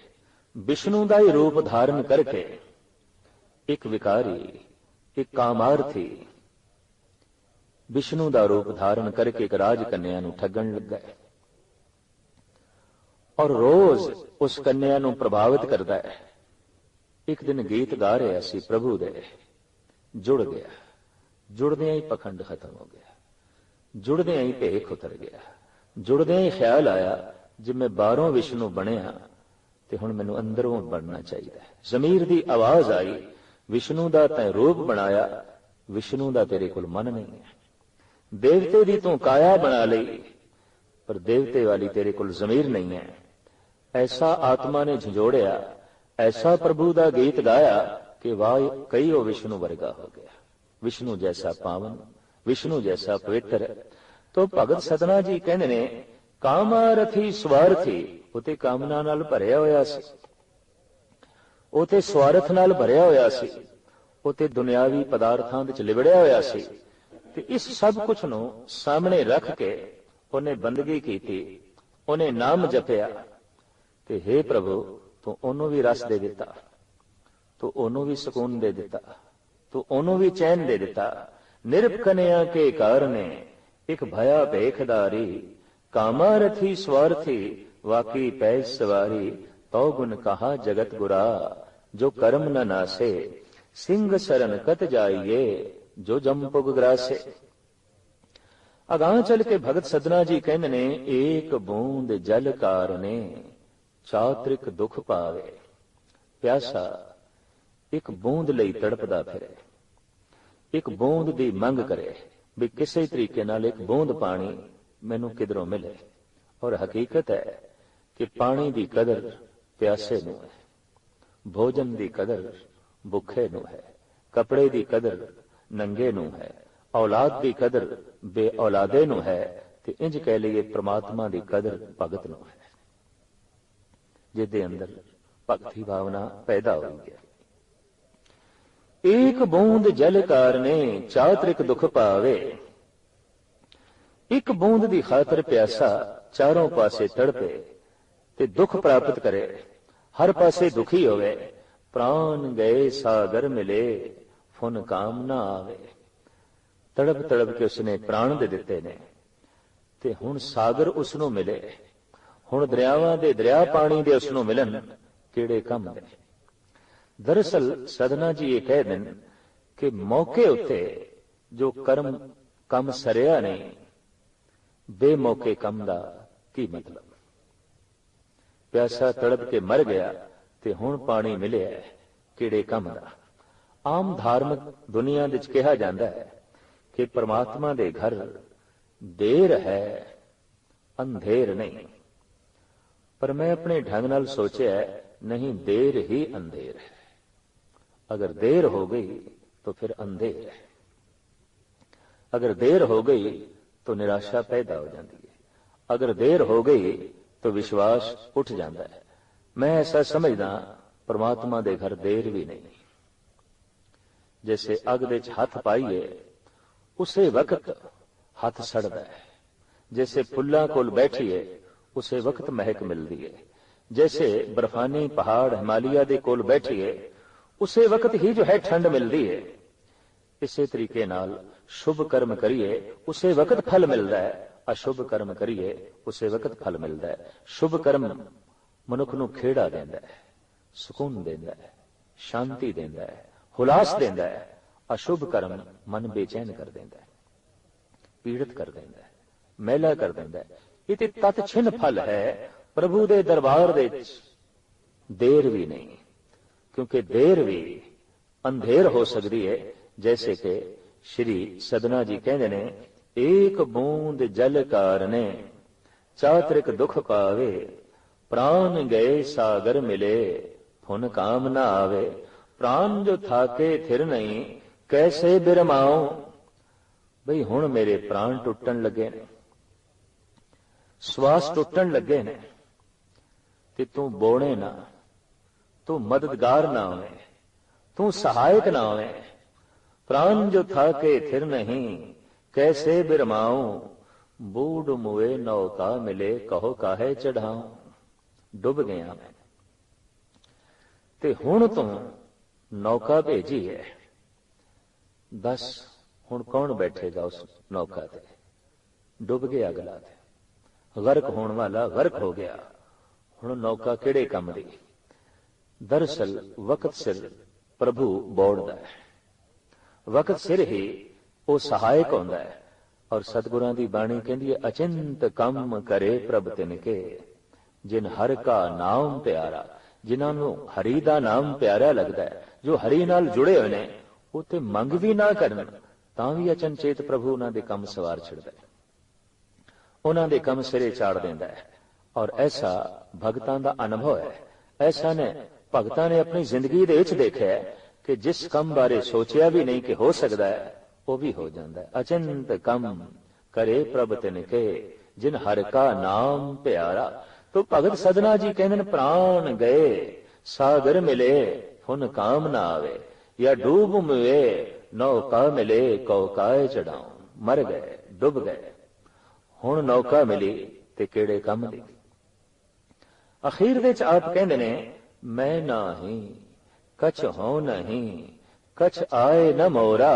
ਵਿਸ਼ਨੂੰ ਦਾ ਹੀ ਰੂਪ ਧਾਰਨ ਕਰਕੇ, ਇੱਕ ਵਿਕਾਰੀ, ਇੱਕ ਕਾਮਾਰਥੀ ਵਿਸ਼ਨੂੰ ਦਾ ਰੂਪ ਧਾਰਨ ਕਰਕੇ ਇੱਕ ਰਾਜ ਕੰਨਿਆ ਨੂੰ ਠੱਗਣ ਲੱਗਾ ਹੈ। ਔਰ ਰੋਜ਼ ਉਸ ਕੰਨਿਆ ਨੂੰ ਪ੍ਰਭਾਵਿਤ ਕਰਦਾ ਹੈ। ਇੱਕ ਦਿਨ ਗੀਤ ਗਾ ਰਿਹਾ ਸੀ ਪ੍ਰਭੂ ਦੇ, ਜੁੜ ਗਿਆ, ਜੁੜਦਿਆਂ ਹੀ ਪਖੰਡ ਖਤਮ ਹੋ ਗਿਆ, ਜੁੜਦਿਆਂ ਹੀ ਭੇਖ ਉਤਰ ਗਿਆ, ਜੁੜਦਿਆਂ ਹੀ ਖਿਆਲ ਆਇਆ ਜੇ ਮੈਂ ਬਾਹਰੋਂ ਵਿਸ਼ਨੂੰ ਬਣਿਆ, ਤੇ ਹੁਣ ਮੈਨੂੰ ਅੰਦਰੋਂ ਬਣਨਾ ਚਾਹੀਦਾ ਹੈ। ਜ਼ਮੀਰ ਦੀ ਆਵਾਜ਼ ਆਈ, ਵਿਸ਼ਨੂੰ ਦਾ ਤੈ ਰੂਪ ਬਣਾਇਆ, ਵਿਸ਼ਨੂੰ ਦਾ ਤੇਰੇ ਕੋਲ ਮਨ ਨਹੀਂ ਹੈ। ਦੇਵਤੇ ਦੀ ਤੂੰ ਕਾਇਆ ਬਣਾ ਲਈ, ਪਰ ਦੇਵਤੇ ਵਾਲੀ ਤੇਰੇ ਕੋਲ ਜ਼ਮੀਰ ਨਹੀਂ ਹੈ। ਐਸਾ ਆਤਮਾ ਨੇ ਝੰਜੋੜਿਆ, ਐਸਾ ਪ੍ਰਭੂ ਦਾ ਗੀਤ ਗਾਇਆ ਕਿ ਵਾਹ, ਕਈ ਉਹ ਵਿਸ਼ਨੂੰ ਵਰਗਾ ਹੋ ਗਿਆ। ਵਿਸ਼ਨੂੰ ਜੈਸਾ ਪਾਵਨ, ਵਿਸ਼ਨੂੰ ਜੈਸਾ ਪਵਿੱਤਰ। ਤੋ ਭਗਤ ਸਦਨਾ ਜੀ ਕਹਿੰਦੇ ਨੇ ਕਾਮਾਰਥੀ ਸਵਾਰਥੀ ਉਤੇ ਕਾਮਨਾ ਨਾਲ ਭਰਿਆ ਹੋਇਆ ਸੀ। ਉਤੇ ਸਵਾਰਥ ਨਾਲ ਭਰਿਆ ਹੋਇਆ ਸੀ। ਉਤੇ ਦੁਨਿਆਵੀ ਪਦਾਰਥਾਂ ਵਿੱਚ ਲਿਵੜਿਆ ਹੋਇਆ ਸੀ। ਤੇ ਇਸ ਸਭ ਕੁਝ ਨੂੰ ਸਾਹਮਣੇ ਰੱਖ ਕੇ ਉਹਨੇ ਬੰਦਗੀ ਕੀਤੀ। ਉਹਨੇ ਨਾਮ ਜਪਿਆ। ਤੇ हे ਪ੍ਰਭੂ, ਤੂੰ ਉਹਨੂੰ ਵੀ ਰਸ ਦੇ ਦਿੱਤਾ। ਤੂੰ ਉਹਨੂੰ ਵੀ ਸਕੂਨ ਦੇ ਦਿੱਤਾ। ਤੂੰ ਉਹਨੂੰ ਵੀ ਚੈਨ ਦੇ ਦਿੱਤਾ। ਨਿਰਭਕਨਿਆ ਕੇ ਕਾਰਨੇ, ਇੱਕ ਭਇਆ ਭੇਖਦਾਰੀ ਕਾਮਾਰਥੀ ਸਵਾਰਥੀ ਵਾਕੀ ਪੈ ਸਵਾਰੀ ਤਉ ਗੁਣ ਕਹਾ ਜਗਤ ਗੁਰਾ ਜੋ ਕਰਮ ਨ ਨਾਸੇ ਸਿੰਘ ਸ਼ਰਨ ਕਤ ਜਾਈਏ ਜੋ ਜਮ ਪੁਗ ਗਰਾਸੇ ਅਗਾਹ ਚਲ ਕੇ ਭਗਤ ਸਦਨਾ ਜੀ ਕਹਿੰਦੇ ਨੇ ਏਕ ਬੂੰਦ ਜਲ ਕਾਰਨੇ ਚਾਤ੍ਰਿਕ ਦੁੱਖ ਪਾਵੇ ਪਿਆਸਾ ਇੱਕ ਬੂੰਦ ਲਈ ਤੜਪਦਾ ਫਿਰੇ ਇੱਕ ਬੂੰਦ ਦੀ ਮੰਗ ਕਰੇ ਵੀ ਕਿਸੇ ਤਰੀਕੇ ਨਾਲ ਇੱਕ ਬੂੰਦ ਪਾਣੀ ਮੈਨੂੰ ਕਿਧਰੋਂ ਮਿਲੇ। ਔਰ ਹਕੀਕਤ ਹੈ ਕਿ ਪਾਣੀ ਦੀ ਕਦਰ ਪਿਆਸੇ ਨੂੰ ਹੈ, ਭੋਜਨ ਦੀ ਕਦਰ ਭੁੱਖੇ ਨੂੰ ਹੈ, ਕਪੜੇ ਦੀ ਕਦਰ ਨੰਗੇ ਨੂੰ ਹੈ, ਔਲਾਦ ਦੀ ਕਦਰ ਬੇ ਔਲਾਦੇ ਨੂੰ ਹੈ ਤੇ ਇੰਜ ਕਹਿ ਲਈਏ ਪ੍ਰਮਾਤਮਾ ਦੀ ਕਦਰ ਭਗਤ ਨੂੰ ਹੈ। ਜਿਹਦੇ ਅੰਦਰ ਭਗਤੀ ਭਾਵਨਾ ਪੈਦਾ ਹੋਈ ਹੈ। ਇੱਕ ਬੂੰਦ ਜਲ ਕਾਰਨੇ ਚਾਤ੍ਰਿਕ ਦੁਖ ਪਾਵੇ ਇੱਕ ਬੂੰਦ ਦੀ ਖਾਤਰ ਪਿਆਸਾ ਚਾਰੋਂ ਪਾਸੇ ਤੜਪੇ ਤੇ ਦੁੱਖ ਪ੍ਰਾਪਤ ਕਰੇ। ਹਰ ਪਾਸੇ ਦੁਖੀ ਹੋਵੇ, ਪ੍ਰਾਨ ਗਏ ਸਾਗਰ ਮਿਲੇ, ਫੁਨ ਕਾਮ ਨਾ ਆਵੇ। ਤੜਪ ਤੜਪ ਕੇ ਉਸਨੇ ਪ੍ਰਾਣ ਦੇ ਦਿੱਤੇ ਨੇ ਤੇ ਹੁਣ ਸਾਗਰ ਉਸ ਨੂੰ ਮਿਲੇ। ਹੁਣ ਦਰਿਆਵਾਂ ਦੇ ਦਰਿਆ ਪਾਣੀ ਦੇ ਉਸ ਨੂੰ ਮਿਲਣ ਕਿਹੜੇ ਕੰਮ ਦੇ ਦਰਅਸਲ ਸਦਨਾ ਜੀ ਇਹ ਕਹਿ ਦੇਣ ਕਿ ਮੌਕੇ ਉੱਤੇ ਜੋ ਕਰਮ ਕੰਮ ਸਰਿਆ ਨਹੀਂ ਬੇਮੌਕੇ ਕੰਮ ਦਾ ਕੀ ਮਤਲਬ ਪਿਆਸਾ ਤੜਪ ਕੇ ਮਰ ਗਿਆ ਤੇ ਹੁਣ ਪਾਣੀ ਮਿਲਿਆ ਕਿਹੜੇ ਕੰਮ ਦਾ ਆਮ ਧਾਰਮਿਕ ਦੁਨੀਆ ਵਿੱਚ ਕਿਹਾ ਜਾਂਦਾ ਹੈ ਕਿ ਪ੍ਰਮਾਤਮਾ ਦੇ ਘਰ ਦੇਰ ਹੈ ਅੰਧੇਰ ਨਹੀਂ ਪਰ ਮੈਂ ਆਪਣੇ ਢੰਗ ਨਾਲ ਸੋਚਿਆ ਨਹੀਂ ਦੇਰ ਹੀ ਅੰਧੇਰ ਹੈ ਅਗਰ ਦੇਰ ਹੋ ਗਈ तो फिर अंधेर है अगर देर हो गई تو نراشا پیدا ہو جاتی ہے۔ ਅਗਰ ਦੇਰ ਹੋ ਗਈ تو ਵਿਸ਼ਵਾਸ ਉੱਠ ਜਾਂਦਾ ਹੈ ਮੈਂ ਐਸਾ ਸਮਝਦਾ ਪਰਮਾਤਮਾ ਦੇ ਘਰ ਦੇਰ ਵੀ ਨਹੀਂ ਜੈਸੇ ਅਗ ਦੇ ਚ ਹੱਥ ਪਾਈਏ ਉਸੇ ਵਕਤ ਹੱਥ جیسے پلا کول بیٹھیے، اسے وقت مہک ملتی ہے۔ جیسے برفانی پہاڑ ہمالیہ دے کول بیٹھیے، اسے وقت ہی جو ہے ٹھنڈ ملتی ہے۔ اسی طریقے نال ਸ਼ੁਭ ਕਰਮ ਕਰੀਏ, ਉਸੇ ਵਕਤ ਫਲ ਮਿਲਦਾ ਹੈ। ਅਸ਼ੁਭ ਕਰਮ ਕਰੀਏ, ਉਸੇ ਵਕਤ ਫਲ ਮਿਲਦਾ ਹੈ। ਸ਼ੁਭ ਕਰਮ ਮਨੁੱਖ ਨੂੰ ਖੇੜਾ ਦਿੰਦਾ ਹੈ, ਸਕੂਨ ਦਿੰਦਾ ਹੈ, ਸ਼ਾਂਤੀ ਦਿੰਦਾ ਹੈ, ਹੁਲਾਸ ਦਿੰਦਾ ਹੈ। ਅਸ਼ੁਭ ਕਰਮ ਮਨ ਬੇਚੈਨ ਕਰ ਦਿੰਦਾ ਹੈ, ਪੀੜਿਤ ਕਰ ਦਿੰਦਾ ਹੈ ਮਹਿਲਾ ਕਰ ਦਿੰਦਾ ਹੈ। ਇਹ ਤੇ ਤਤ ਛਿਨ ਫਲ ਹੈ, ਪ੍ਰਭੂ ਦੇ ਦਰਬਾਰ ਦੇ ਵਿੱਚ ਦੇਰ ਵੀ ਨਹੀਂ, ਕਿਉਂਕਿ ਦੇਰ ਵੀ ਅੰਧੇਰ ਹੋ ਸਕਦੀ ਹੈ, ਜੈਸੇ ਕਿ ਸ਼੍ਰੀ ਸਦਨਾ ਜੀ ਕਹਿੰਦੇ ਨੇ, ਏਕ ਬੂੰਦ ਜਲ ਕਾਰਨੇ, ਚਾਤ੍ਰਿਕ ਦੁਖ ਪਾਵੇ, ਪ੍ਰਾਨ ਗਏ ਸਾਗਰ ਮਿਲੇ ਫੁਨ ਕਾਮ ਨਾ ਆਵੇ, ਪ੍ਰਾਨ ਜੋ ਥਾਕੇ ਥਿਰ ਨਹੀਂ, ਕੈਸੇ ਬਿਰਮਾਉ? ਬਈ ਹੁਣ ਮੇਰੇ ਪ੍ਰਾਣ ਟੁੱਟਣ ਲੱਗੇ ਨੇ, ਸਵਾਸ ਟੁੱਟਣ ਲੱਗੇ ਨੇ, ਤੇ ਤੂੰ ਬੋਣੇ ਨਾ, ਤੂੰ ਮਦਦਗਾਰ ਨਾ ਹੋਵੇਂ, ਤੂੰ ਸਹਾਇਕ ਨਾ ਹੋਵੇਂ। ਪ੍ਰਾਨ ਜੋ ਥਾਕੇ ਥਿਰ ਨਹੀਂ, ਕੈਸੇ ਬਿਰਮਾਉ? ਬੂੜ ਮੁਏ ਨੌਕਾ ਮਿਲੇ, ਕਹੋ ਕਾਹੇ ਚੜਾਉ ਡੁੱਬ ਗਿਆ ਮੈਂ। ਤੇ ਹੁਣ ਤੂੰ ਨੌਕਾ ਭੇਜੀ ਹੈ। ਬਸ ਹੁਣ ਕੌਣ ਬੈਠੇਗਾ ਉਸ ਨੌਕਾ ਤੇ? ਡੁੱਬ ਗਿਆ ਅਗਲਾ ਤੇ। ਗਰਕ ਹੋਣ ਵਾਲਾ ਗਰਕ ਹੋ ਗਿਆ। ਹੁਣ ਨੌਕਾ ਕਿਹੜੇ ਕੰਮ ਦੀ? ਦਰਸਲ ਵਕਤ ਸਿਰ ਪ੍ਰਭੂ ਬੋੜਦਾ ਹੈ। ਵਕਤ ਸਿਰ ਹੀ ਉਹ ਸਹਾਇਕ ਹੁੰਦਾ ਹੈ ਔਰ ਸਤਿਗੁਰਾਂ ਦੀ ਬਾਣੀ ਕਹਿੰਦੀ ਹੈ, ਅਚਿੰਤ ਕੰਮ ਕਰੇ ਪ੍ਰਭ ਤਿਨ ਕੇ ਜਿਨ ਹਰ ਕਾ ਨਾਮ ਪਿਆਰਾ, ਜਿਨ੍ਹਾਂ ਨੂੰ ਹਰੀ ਦਾ ਨਾਮ ਪਿਆਰਾ ਲੱਗਦਾ ਹੈ, ਜੋ ਹਰੀ ਨਾਲ ਜੁੜੇ ਹੋਏ ਨੇ ਉਹ ਤੇ ਮੰਗ ਵੀ ਨਾ ਕਰਨ, ਤਾਂ ਵੀ ਅਚਨਚੇਤ ਪ੍ਰਭੂ ਉਹਨਾਂ ਦੇ ਕੰਮ ਸਵਾਰ ਛੱਡਦਾ ਹੈ। ਉਹਨਾਂ ਦੇ ਕੰਮ ਸਿਰੇ ਚਾੜ ਦਿੰਦਾ ਹੈ ਔਰ ਐਸਾ ਭਗਤਾਂ ਦਾ ਅਨੁਭਵ ਹੈ। ਐਸਾ ਨੇ ਭਗਤਾਂ ਨੇ ਆਪਣੀ ਜ਼ਿੰਦਗੀ ਦੇ ਵਿੱਚ ਦੇਖਿਆ ਕਿ ਜਿਸ ਕੰਮ ਬਾਰੇ ਸੋਚਿਆ ਵੀ ਨਹੀਂ ਕਿ ਹੋ ਸਕਦਾ ਹੈ, ਉਹ ਵੀ ਹੋ ਜਾਂਦਾ ਹੈ। ਅਚੰਤ ਕੰਮ ਕਰੇ ਪ੍ਰਭ ਤਿਨ ਕੇ, ਜਿਨ ਹਰ ਕਾ ਨਾਮ ਪਿਆਰਾ। ਤੋ ਭਗਤ ਸਦਨਾ ਜੀ ਕਹਿੰਦੇ ਨੇ, ਪ੍ਰਾਣ ਗਏ, ਸਾਗਰ ਮਿਲੇ ਹੁਨ ਕਾਮ ਨਾ ਆਵੇ। ਜਾਂ ਡੂਬ ਮਵੇ ਨੌਕਾ ਮਿਲੇ ਕਉ ਕਾਏ ਚੜਾਉ ਮਰ ਗਏ, ਡੁੱਬ ਗਏ। ਹੁਣ ਨੌਕਾ ਮਿਲੀ ਤੇ ਕਿਹੜੇ ਕੰਮ ਦੀ? ਅਖੀਰ ਵਿੱਚ ਆਪ ਕਹਿੰਦੇ ਨੇ, ਮੈਂ ਨਾ ਹੀ ਕਛ ਹੋ ਨਹੀਂ ਕਛ ਆਏ ਨ ਮੋਰਾ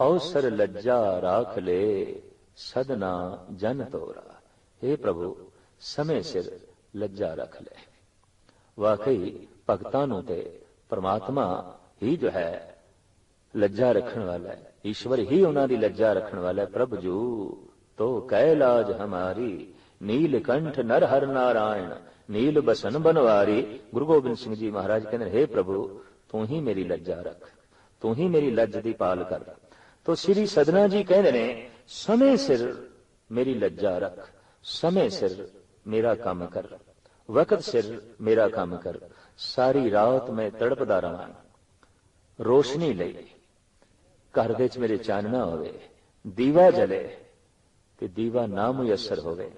ਅਵਸਰ ਲੱਜਾ ਰਾਖ ਲੈ ਸਦਨਾ ਜਨ ਤੋਰਾ हे ਪ੍ਰਭੂ ਸਮੇਂ ਸਿਰ ਲੱਜਾ ਰੱਖ ਲੈ ਵਾਕਈ ਭਗਤਾਂ ਨੂੰ ਤੇ ਪਰਮਾਤਮਾ ਹੀ ਜੋ ਹੈ ਲੱਜਾ ਰੱਖਣ ਵਾਲਾ ਹੈ ਈਸ਼ਵਰ ਹੀ ਉਹਨਾਂ ਦੀ ਲੱਜਾ ਰੱਖਣ ਵਾਲਾ ਹੈ ਪ੍ਰਭ ਜੂ ਤੋ ਕਹਿ ਲਾਜ ਹਮਾਰੀ ਨੀਲਕੰਠ ਨਰ ਹਰ ਨਾਰਾਇਣ ਨੀਲ ਬਸਨ ਬਨਵਾਰੀ ਗੁਰੂ ਗੋਬਿੰਦ ਸਿੰਘ ਜੀ ਮਹਾਰਾਜ ਕਹਿੰਦੇ हे ਪ੍ਰਭੂ ਤੂੰ ਹੀ ਮੇਰੀ ਲੱਜਾ ਰੱਖ ਤੂੰ ਹੀ ਮੇਰੀ ਲੱਜ ਦੀ ਪਾਲ ਕਰ ਤੋ ਸ੍ਰੀ ਸਦਨਾ ਜੀ ਕਹਿੰਦੇ ਨੇ ਸਮੇਂ ਸਿਰ ਮੇਰੀ ਲੱਜਾ ਰੱਖ ਸਮੇਂ ਸਿਰ ਮੇਰਾ ਕੰਮ ਕਰ ਵਕਤ ਸਿਰ ਮੇਰਾ ਕੰਮ ਕਰ ਸਾਰੀ ਰਾਤ ਮੈਂ ਤੜਪਦਾ ਰਹਾਂ ਰੋਸ਼ਨੀ ਲਈ ਘਰ ਦੇ ਵਿੱਚ ਮੇਰੇ ਚਾਨਣਾ ਹੋਵੇ, ਦੀਵਾ ਜਲੇ, ਤੇ ਦੀਵਾ ਨਾ ਮੁਯਸਰ ਹੋਵੇ,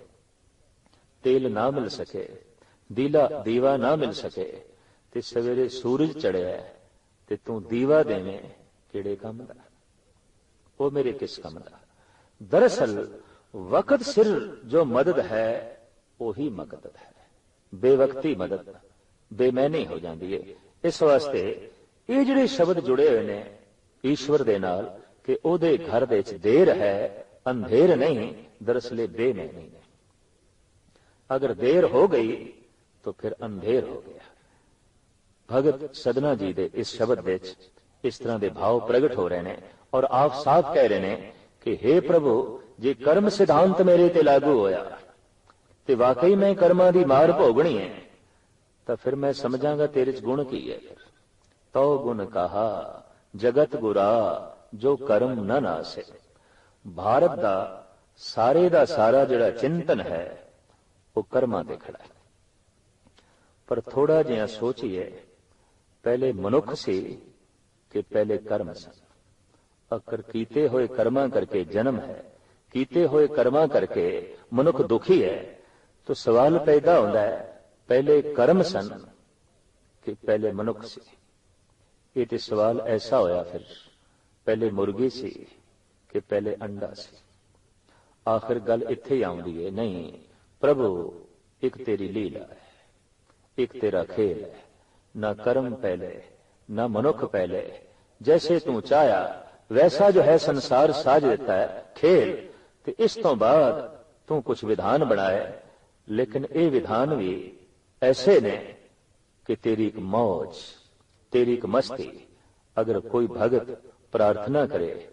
ਤੇਲ ਨਾ ਮਿਲ ਸਕੇ। ਦੀਲਾ ਦੀਵਾ ਨਾ ਮਿਲ ਸਕੇ ਤੇ ਸਵੇਰੇ ਸੂਰਜ ਚੜਿਆ ਤੇ ਤੂੰ ਦੀਵਾ ਦੇਵੇਂ ਕਿਹੜੇ ਕੰਮ ਦਾ ਉਹ ਮੇਰੇ ਕਿਸ ਕੰਮ ਦਾ ਦਰਅਸਲ ਵਕਤ ਸਿਰ ਜੋ ਮਦਦ ਹੈ ਉਹੀ ਮਦਦ ਹੈ ਬੇਵਕਤੀ ਮਦਦ ਬੇਮੈਨੀ ਹੋ ਜਾਂਦੀ ਹੈ ਇਸ ਵਾਸਤੇ ਇਹ ਜਿਹੜੇ ਸ਼ਬਦ ਜੁੜੇ ਹੋਏ ਨੇ ਈਸ਼ਵਰ ਦੇ ਨਾਲ ਕਿ ਉਹਦੇ ਘਰ ਦੇ ਵਿੱਚ ਦੇਰ ਹੈ ਅੰਧੇਰ ਨਹੀਂ ਦਰਅਸਲ ਬੇਮੈਨੀ ਨੇ ਅਗਰ ਦੇਰ ਹੋ ਗਈ ਤਾਂ ਫਿਰ ਅੰਧੇਰ ਹੋ ਗਿਆ। ਭਗਤ ਸਦਨਾ ਜੀ ਦੇ ਇਸ ਸ਼ਬਦ ਵਿੱਚ ਇਸ ਤਰ੍ਹਾਂ ਦੇ ਭਾਵ ਪ੍ਰਗਟ ਹੋ ਰਹੇ ਨੇ ਔਰ ਆਪ ਸਾਫ਼ ਕਹਿ ਰਹੇ ਨੇ ਕਿ हे ਪ੍ਰਭੂ, ਜੇ ਕਰਮ ਸਿਧਾਂਤ ਮੇਰੇ ਤੇ ਲਾਗੂ ਹੋਇਆ ਤੇ ਵਾਕਈ ਮੈਂ ਕਰਮਾਂ ਦੀ ਮਾਰ ਭੋਗਣੀ ਹੈ, ਤਾਂ ਫਿਰ ਮੈਂ ਸਮਝਾਂਗਾ ਤੇਰੇ ਚ ਗੁਣ ਕੀ ਹੈ ਫਿਰ। ਤੋ ਗੁਣ ਕਹਾ, ਜਗਤ ਗੁਰਾ, ਜੋ ਕਰਮ ਨ ਨਾਸੇ। ਭਾਰਤ ਦਾ ਸਾਰੇ ਦਾ ਸਾਰਾ ਜਿਹੜਾ ਚਿੰਤਨ ਹੈ, ਉਹ ਕਰਮਾਂ ਤੇ ਖੜਾ ਹੈ। ਪਰ ਥੋੜਾ ਜਿਹਾ ਸੋਚੀਏ, ਪਹਿਲੇ ਮਨੁੱਖ ਸੀ ਕਿ ਪਹਿਲੇ ਕਰਮ ਸਨ। ਅਕਰ ਕੀਤੇ ਹੋਏ ਕਰਮਾਂ ਕਰਕੇ ਜਨਮ ਹੈ, ਕੀਤੇ ਹੋਏ ਕਰਮਾਂ ਕਰਕੇ ਮਨੁੱਖ ਦੁਖੀ ਹੈ, ਤਾਂ ਸਵਾਲ ਪੈਦਾ ਹੁੰਦਾ ਹੈ, ਪਹਿਲੇ ਕਰਮ ਸਨ ਕਿ ਪਹਿਲੇ ਮਨੁੱਖ ਸੀ। ਇਹ ਤੇ ਸਵਾਲ ਐਸਾ ਹੋਇਆ ਫਿਰ, ਪਹਿਲੇ ਮੁਰਗੀ ਸੀ ਕਿ ਪਹਿਲੇ ਅੰਡਾ ਸੀ। ਆਖਿਰ ਗੱਲ ਇੱਥੇ ਹੀ ਆਉਂਦੀ ਹੈ, ਨਹੀਂ, ਪ੍ਰਭੂ, ਇੱਕ ਤੇਰੀ ਲੀਲਾ ਹੈ। ਇੱਕ ਤੇਰਾ ਖੇਲ ਹੈ ਨਾ ਕਰਮ ਪਹਿਲੇ, ਨਾ ਮਨੁੱਖ ਪਹਿਲੇ। ਜੈਸੇ ਤੂੰ ਚਾਹਿਆ, ਵੈਸਾ ਜੋ ਹੈ ਸੰਸਾਰ ਸਾਜ ਦਿੱਤਾ ਹੈ। ਖੇਲ, ਤੇ ਇਸ ਤੋਂ ਬਾਅਦ ਤੂੰ ਕੁਝ ਵਿਧਾਨ ਬਣਾਇਆ ਲੇਕਿਨ ਇਹ ਵਿਧਾਨ ਵੀ ਐਸੇ ਨੇ ਕਿ ਤੇਰੀ ਇੱਕ ਮौज ਤੇਰੀ ਇੱਕ ਮਸਤੀ, ਅਗਰ ਕੋਈ ਭਗਤ ਪ੍ਰਾਰਥਨਾ ਕਰੇ,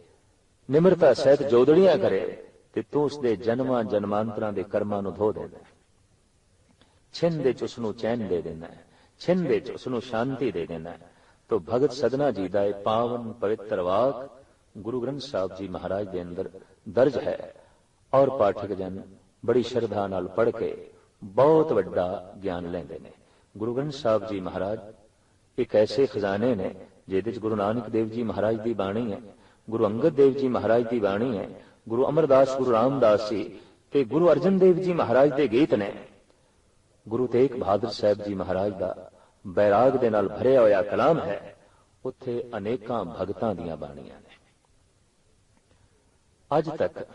ਨਿਮਰਤਾ ਸਹਿਤ ਜੋਦੜੀਆਂ ਕਰੇ, ਤੇ ਤੂੰ ਉਸ ਦੇ ਜਨਮਾਂ ਜਨਮਾਂਤਰਾਂ ਦੇ ਕਰਮਾਂ ਨੂੰ ਧੋ ਦੇਣਾ ਛਿੰਨ ਦੇ ਚ ਉਸ ਨੂੰ ਚੈਨ ਦੇ ਦੇਣਾ ਛਿੰਨ ਦੇ ਚ ਉਸ ਨੂੰ ਸ਼ਾਂਤੀ ਦੇ ਦੇਣਾ ਤੋ ਭਗਤ ਸਦਨਾ ਜੀ ਦਾ ਇਹ ਪਾਵਨ ਪਵਿੱਤਰ ਵਾਕ ਗੁਰੂ ਗ੍ਰੰਥ ਸਾਹਿਬ ਜੀ ਮਹਾਰਾਜ ਦੇ ਅੰਦਰ ਦਰਜ ਹੈ। ਔਰ ਪਾਠਕ ਜਨ ਬੜੀ ਸ਼ਰਧਾ ਨਾਲ ਪੜ੍ਹ ਕੇ ਬਹੁਤ ਵੱਡਾ ਗਿਆਨ ਲੈਂਦੇ ਨੇ। ਗੁਰੂ ਗ੍ਰੰਥ ਸਾਹਿਬ ਜੀ ਮਹਾਰਾਜ ਇੱਕ ਐਸੇ ਖਜ਼ਾਨੇ ਨੇ ਜਿਹਦੇ ਵਿੱਚ ਗੁਰੂ ਨਾਨਕ ਦੇਵ ਜੀ ਮਹਾਰਾਜ ਦੀ ਬਾਣੀ ਹੈ, ਗੁਰੂ ਅੰਗਦ ਦੇਵ ਜੀ ਮਹਾਰਾਜ ਦੀ ਬਾਣੀ ਹੈ, ਗੁਰੂ ਅਮਰਦਾਸ, ਗੁਰੂ ਰਾਮਦਾਸ ਜੀ ਤੇ ਗੁਰੂ ਅਰਜਨ ਦੇਵ ਜੀ ਮਹਾਰਾਜ ਦੇ ਗੀਤ ਨੇ। ਗੁਰੂ ਤੇਗ ਬਹਾਦਰ ਸਾਹਿਬ ਜੀ ਮਹਾਰਾਜ ਦਾ ਬੈਰਾਗ ਦੇ ਨਾਲ ਭਰਿਆ ਹੋਇਆ ਕਲਾਮ ਹੈ, ਉੱਥੇ ਅਨੇਕਾਂ ਭਗਤਾਂ ਦੀਆਂ ਬਾਣੀਆਂ ਨੇ। ਅੱਜ ਤੱਕ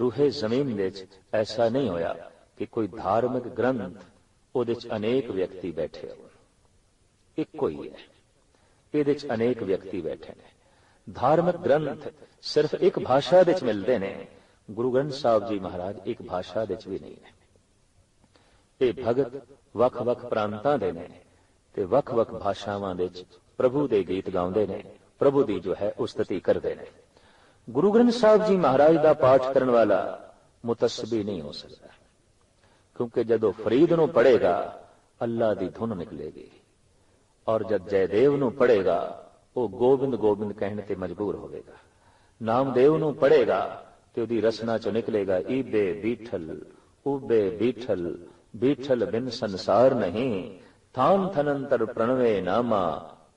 ਰੂਹੇ ਜ਼ਮੀਨ ਵਿੱਚ ਐਸਾ ਨਹੀਂ ਹੋਇਆ ਕਿ ਕੋਈ ਧਾਰਮਿਕ ਗ੍ਰੰਥ ਉਹਦੇ ਚ ਅਨੇਕ ਵਿਅਕਤੀ ਬੈਠੇ ਹੋਣ। ਇੱਕੋ ਹੀ ਹੈ। ਇਹਦੇ ਚ ਅਨੇਕ ਵਿਅਕਤੀ ਬੈਠੇ ਨੇ। ਧਾਰਮਿਕ ਗ੍ਰੰਥ ਸਿਰਫ ਇੱਕ ਭਾਸ਼ਾ ਵਿੱਚ ਮਿਲਦੇ ਨੇ। ਗੁਰੂ ਗ੍ਰੰਥ ਸਾਹਿਬ ਜੀ ਮਹਾਰਾਜ ਇੱਕ ਭਾਸ਼ਾ ਵਿੱਚ ਵੀ ਨਹੀਂ ਨੇ। ਇਹ ਭਗਤ ਵੱਖ-ਵੱਖ ਪ੍ਰਾਂਤਾਂ ਦੇ ਨੇ ਤੇ ਵੱਖ-ਵੱਖ ਭਾਸ਼ਾਵਾਂ ਵਿੱਚ ਪ੍ਰਭੂ ਦੇ ਗੀਤ ਗਾਉਂਦੇ ਨੇ, ਪ੍ਰਭੂ ਦੀ ਜੋ ਹੈ ਉਸਤਤੀ ਕਰਦੇ ਨੇ। ਗੁਰੂ ਗ੍ਰੰਥ ਸਾਹਿਬ ਜੀ ਮਹਾਰਾਜ ਦਾ ਪਾਠ ਕਰਨ ਵਾਲਾ ਮੁਤਸਬੀ ਨਹੀਂ ਹੋ ਸਕਦਾ, ਕਿਉਂਕਿ ਜਦੋਂ ਫਰੀਦ ਨੂੰ ਪੜੇਗਾ ਅੱਲਾ ਦੀ ਧੁਨ ਨਿਕਲੇਗੀ ਔਰ ਜਦ ਜੈਦੇਵ ਨੂੰ ਪੜੇਗਾ ਉਹ ਗੋਬਿੰਦ ਗੋਬਿੰਦ ਕਹਿਣ ਤੇ ਮਜਬੂਰ ਹੋਵੇਗਾ। ਨਾਮਦੇਵ ਨੂੰ ਪੜੇਗਾ ਤੇ ਉਹਦੀ ਰਸਨਾ ਚੋਂ ਨਿਕਲੇਗਾ, ਈਬੇ ਬੀਠਲ ਉਬੇ ਬੀਠਲ ਬੀਠਲ ਬਿਨ ਸੰਸਾਰ ਨਹੀਂ ਥਾਨ ਥਨੰਤਰ ਪ੍ਰਣਵੇ ਨਾਮਾ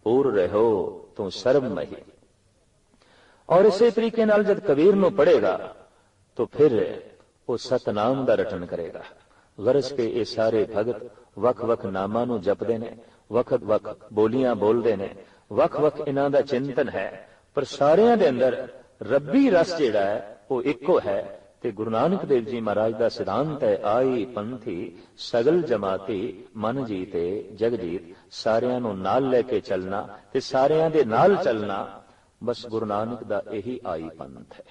ਪੂਰ ਰਹੋ ਤੂੰ ਸਰਬ ਮਹੀ ਔਰ ਇਸੇ ਤਰੀਕੇ ਨਾਲ ਜਦ ਕਬੀਰ ਨੂੰ ਪੜੇਗਾ ਤਾਂ ਫਿਰ ਉਹ ਸਤਨਾਮ ਦਾ ਰਟਨ ਕਰੇਗਾ ਗਰਜ ਕੇ ਇਹ ਸਾਰੇ ਭਗਤ ਵੱਖ-ਵੱਖ ਨਾਮਾਂ ਨੂੰ ਜਪਦੇ ਨੇ ਵੱਖ-ਵੱਖ ਬੋਲੀਆਂ ਬੋਲਦੇ ਨੇ ਵੱਖ-ਵੱਖ ਇਹਨਾਂ ਦਾ ਚਿੰਤਨ ਹੈ ਪਰ ਸਾਰਿਆਂ ਦੇ ਅੰਦਰ ਰੱਬੀ ਰਸ ਜਿਹੜਾ ਹੈ ਉਹ ਇੱਕੋ ਹੈ ਤੇ ਗੁਰੂ ਨਾਨਕ ਦੇਵ ਜੀ ਮਹਾਰਾਜ ਦਾ ਸਿਧਾਂਤ ਹੈ, ਆਈ ਪੰਥੀ ਸਗਲ ਜਮਾਤੀ, ਮਨ ਜੀਤੇ, ਜਗ ਜੀਤ, ਸਾਰਿਆਂ ਨੂੰ ਨਾਲ ਲੈ ਕੇ ਚੱਲਣਾ ਤੇ ਸਾਰਿਆਂ ਦੇ ਨਾਲ ਚੱਲਣਾ। ਬਸ ਗੁਰੂ ਨਾਨਕ ਦਾ ਇਹੀ ਆਈ ਪੰਥ ਹੈ।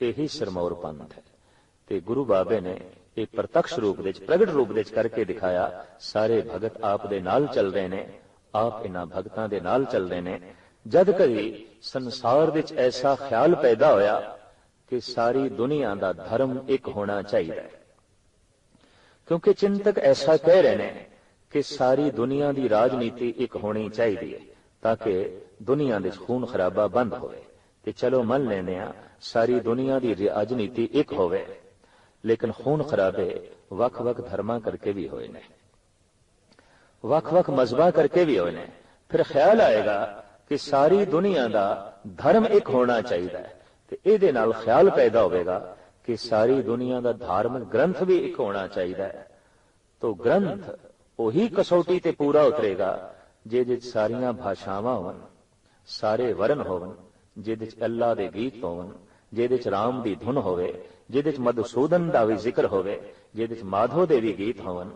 ਇਹੀ ਸਰਮੌਰ ਪੰਥ ਹੈ। ਤੇ ਗੁਰੂ ਬਾਬੇ ਨੇ ਇਹ ਪ੍ਰਤੱਖ ਰੂਪ ਵਿੱਚ, ਪ੍ਰਗਟ ਰੂਪ ਵਿੱਚ ਕਰਕੇ ਦਿਖਾਇਆ, ਸਾਰੇ ਭਗਤ ਆਪ ਦੇ ਨਾਲ ਚੱਲ ਰਹੇ ਨੇ, ਆਪ ਇਹਨਾਂ ਭਗਤਾਂ ਦੇ ਨਾਲ ਚੱਲ ਰਹੇ ਨੇ। ਜਦ ਕਦੀ ਸੰਸਾਰ ਵਿੱਚ ਐਸਾ ਖਿਆਲ ਪੈਦਾ ਹੋਇਆ ਕਿ ਸਾਰੀ ਦੁਨੀਆ ਦਾ ਧਰਮ ਇੱਕ ਹੋਣਾ ਚਾਹੀਦਾ ਹੈ ਕਿਉਂਕਿ ਚਿੰਤਕ ਐਸਾ ਕਹਿ ਰਹੇ ਨੇ ਕਿ ਸਾਰੀ ਦੁਨੀਆ ਦੀ ਰਾਜਨੀਤੀ ਇੱਕ ਹੋਣੀ ਚਾਹੀਦੀ ਹੈ ਤਾਂ ਕਿ ਦੁਨੀਆ ਦੇ ਖੂਨ ਖਰਾਬਾ ਬੰਦ ਹੋਵੇ ਤੇ ਚਲੋ ਮੰਨ ਲੈਨੇ ਆ ਸਾਰੀ ਦੁਨੀਆ ਦੀ ਰਾਜਨੀਤੀ ਇੱਕ ਹੋਵੇ ਲੇਕਿਨ ਖੂਨ ਖਰਾਬੇ ਵੱਖ-ਵੱਖ ਧਰਮਾਂ ਕਰਕੇ ਵੀ ਹੋਏ ਨੇ ਵੱਖ-ਵੱਖ ਮਜ਼ਬਾ ਕਰਕੇ ਵੀ ਹੋਏ ਨੇ ਫਿਰ ਖਿਆਲ ਆਏਗਾ ਕਿ ਸਾਰੀ ਦੁਨੀਆ ਦਾ ਧਰਮ ਇੱਕ ਹੋਣਾ ਚਾਹੀਦਾ ਹੈ ਤੇ ਇਹਦੇ ਨਾਲ ਖਿਆਲ ਪੈਦਾ ਹੋਵੇਗਾ ਕਿ ਸਾਰੀ ਦੁਨੀਆ ਦਾ ਧਾਰਮਿਕ ਗ੍ਰੰਥ ਵੀ ਇੱਕ ਹੋਣਾ ਚਾਹੀਦਾ ਹੈ। ਤੋਂ ਗ੍ਰੰਥ ਉਹੀ ਕਸੌਟੀ ਤੇ ਪੂਰਾ ਉਤਰੇਗਾ, ਜਿਹਦੇ ਵਿੱਚ ਸਾਰੀਆਂ ਭਾਸ਼ਾਵਾਂ ਹੋਣ, ਸਾਰੇ ਵਰਨ ਹੋਣ, ਜਿਹਦੇ ਵਿੱਚ ਅੱਲਾ ਦੇ ਗੀਤ ਹੋਣ, ਜਿਹਦੇ ਵਿੱਚ ਰਾਮ ਦੀ ਧੁਨ ਹੋਵੇ, ਜਿਹਦੇ ਵਿੱਚ ਮਧੂਸੂਦਨ ਦਾ ਵੀ ਜ਼ਿਕਰ ਹੋਵੇ, ਜਿਹਦੇ ਵਿੱਚ ਮਾਧੋ ਦੇ ਵੀ ਗੀਤ ਹੋਣ,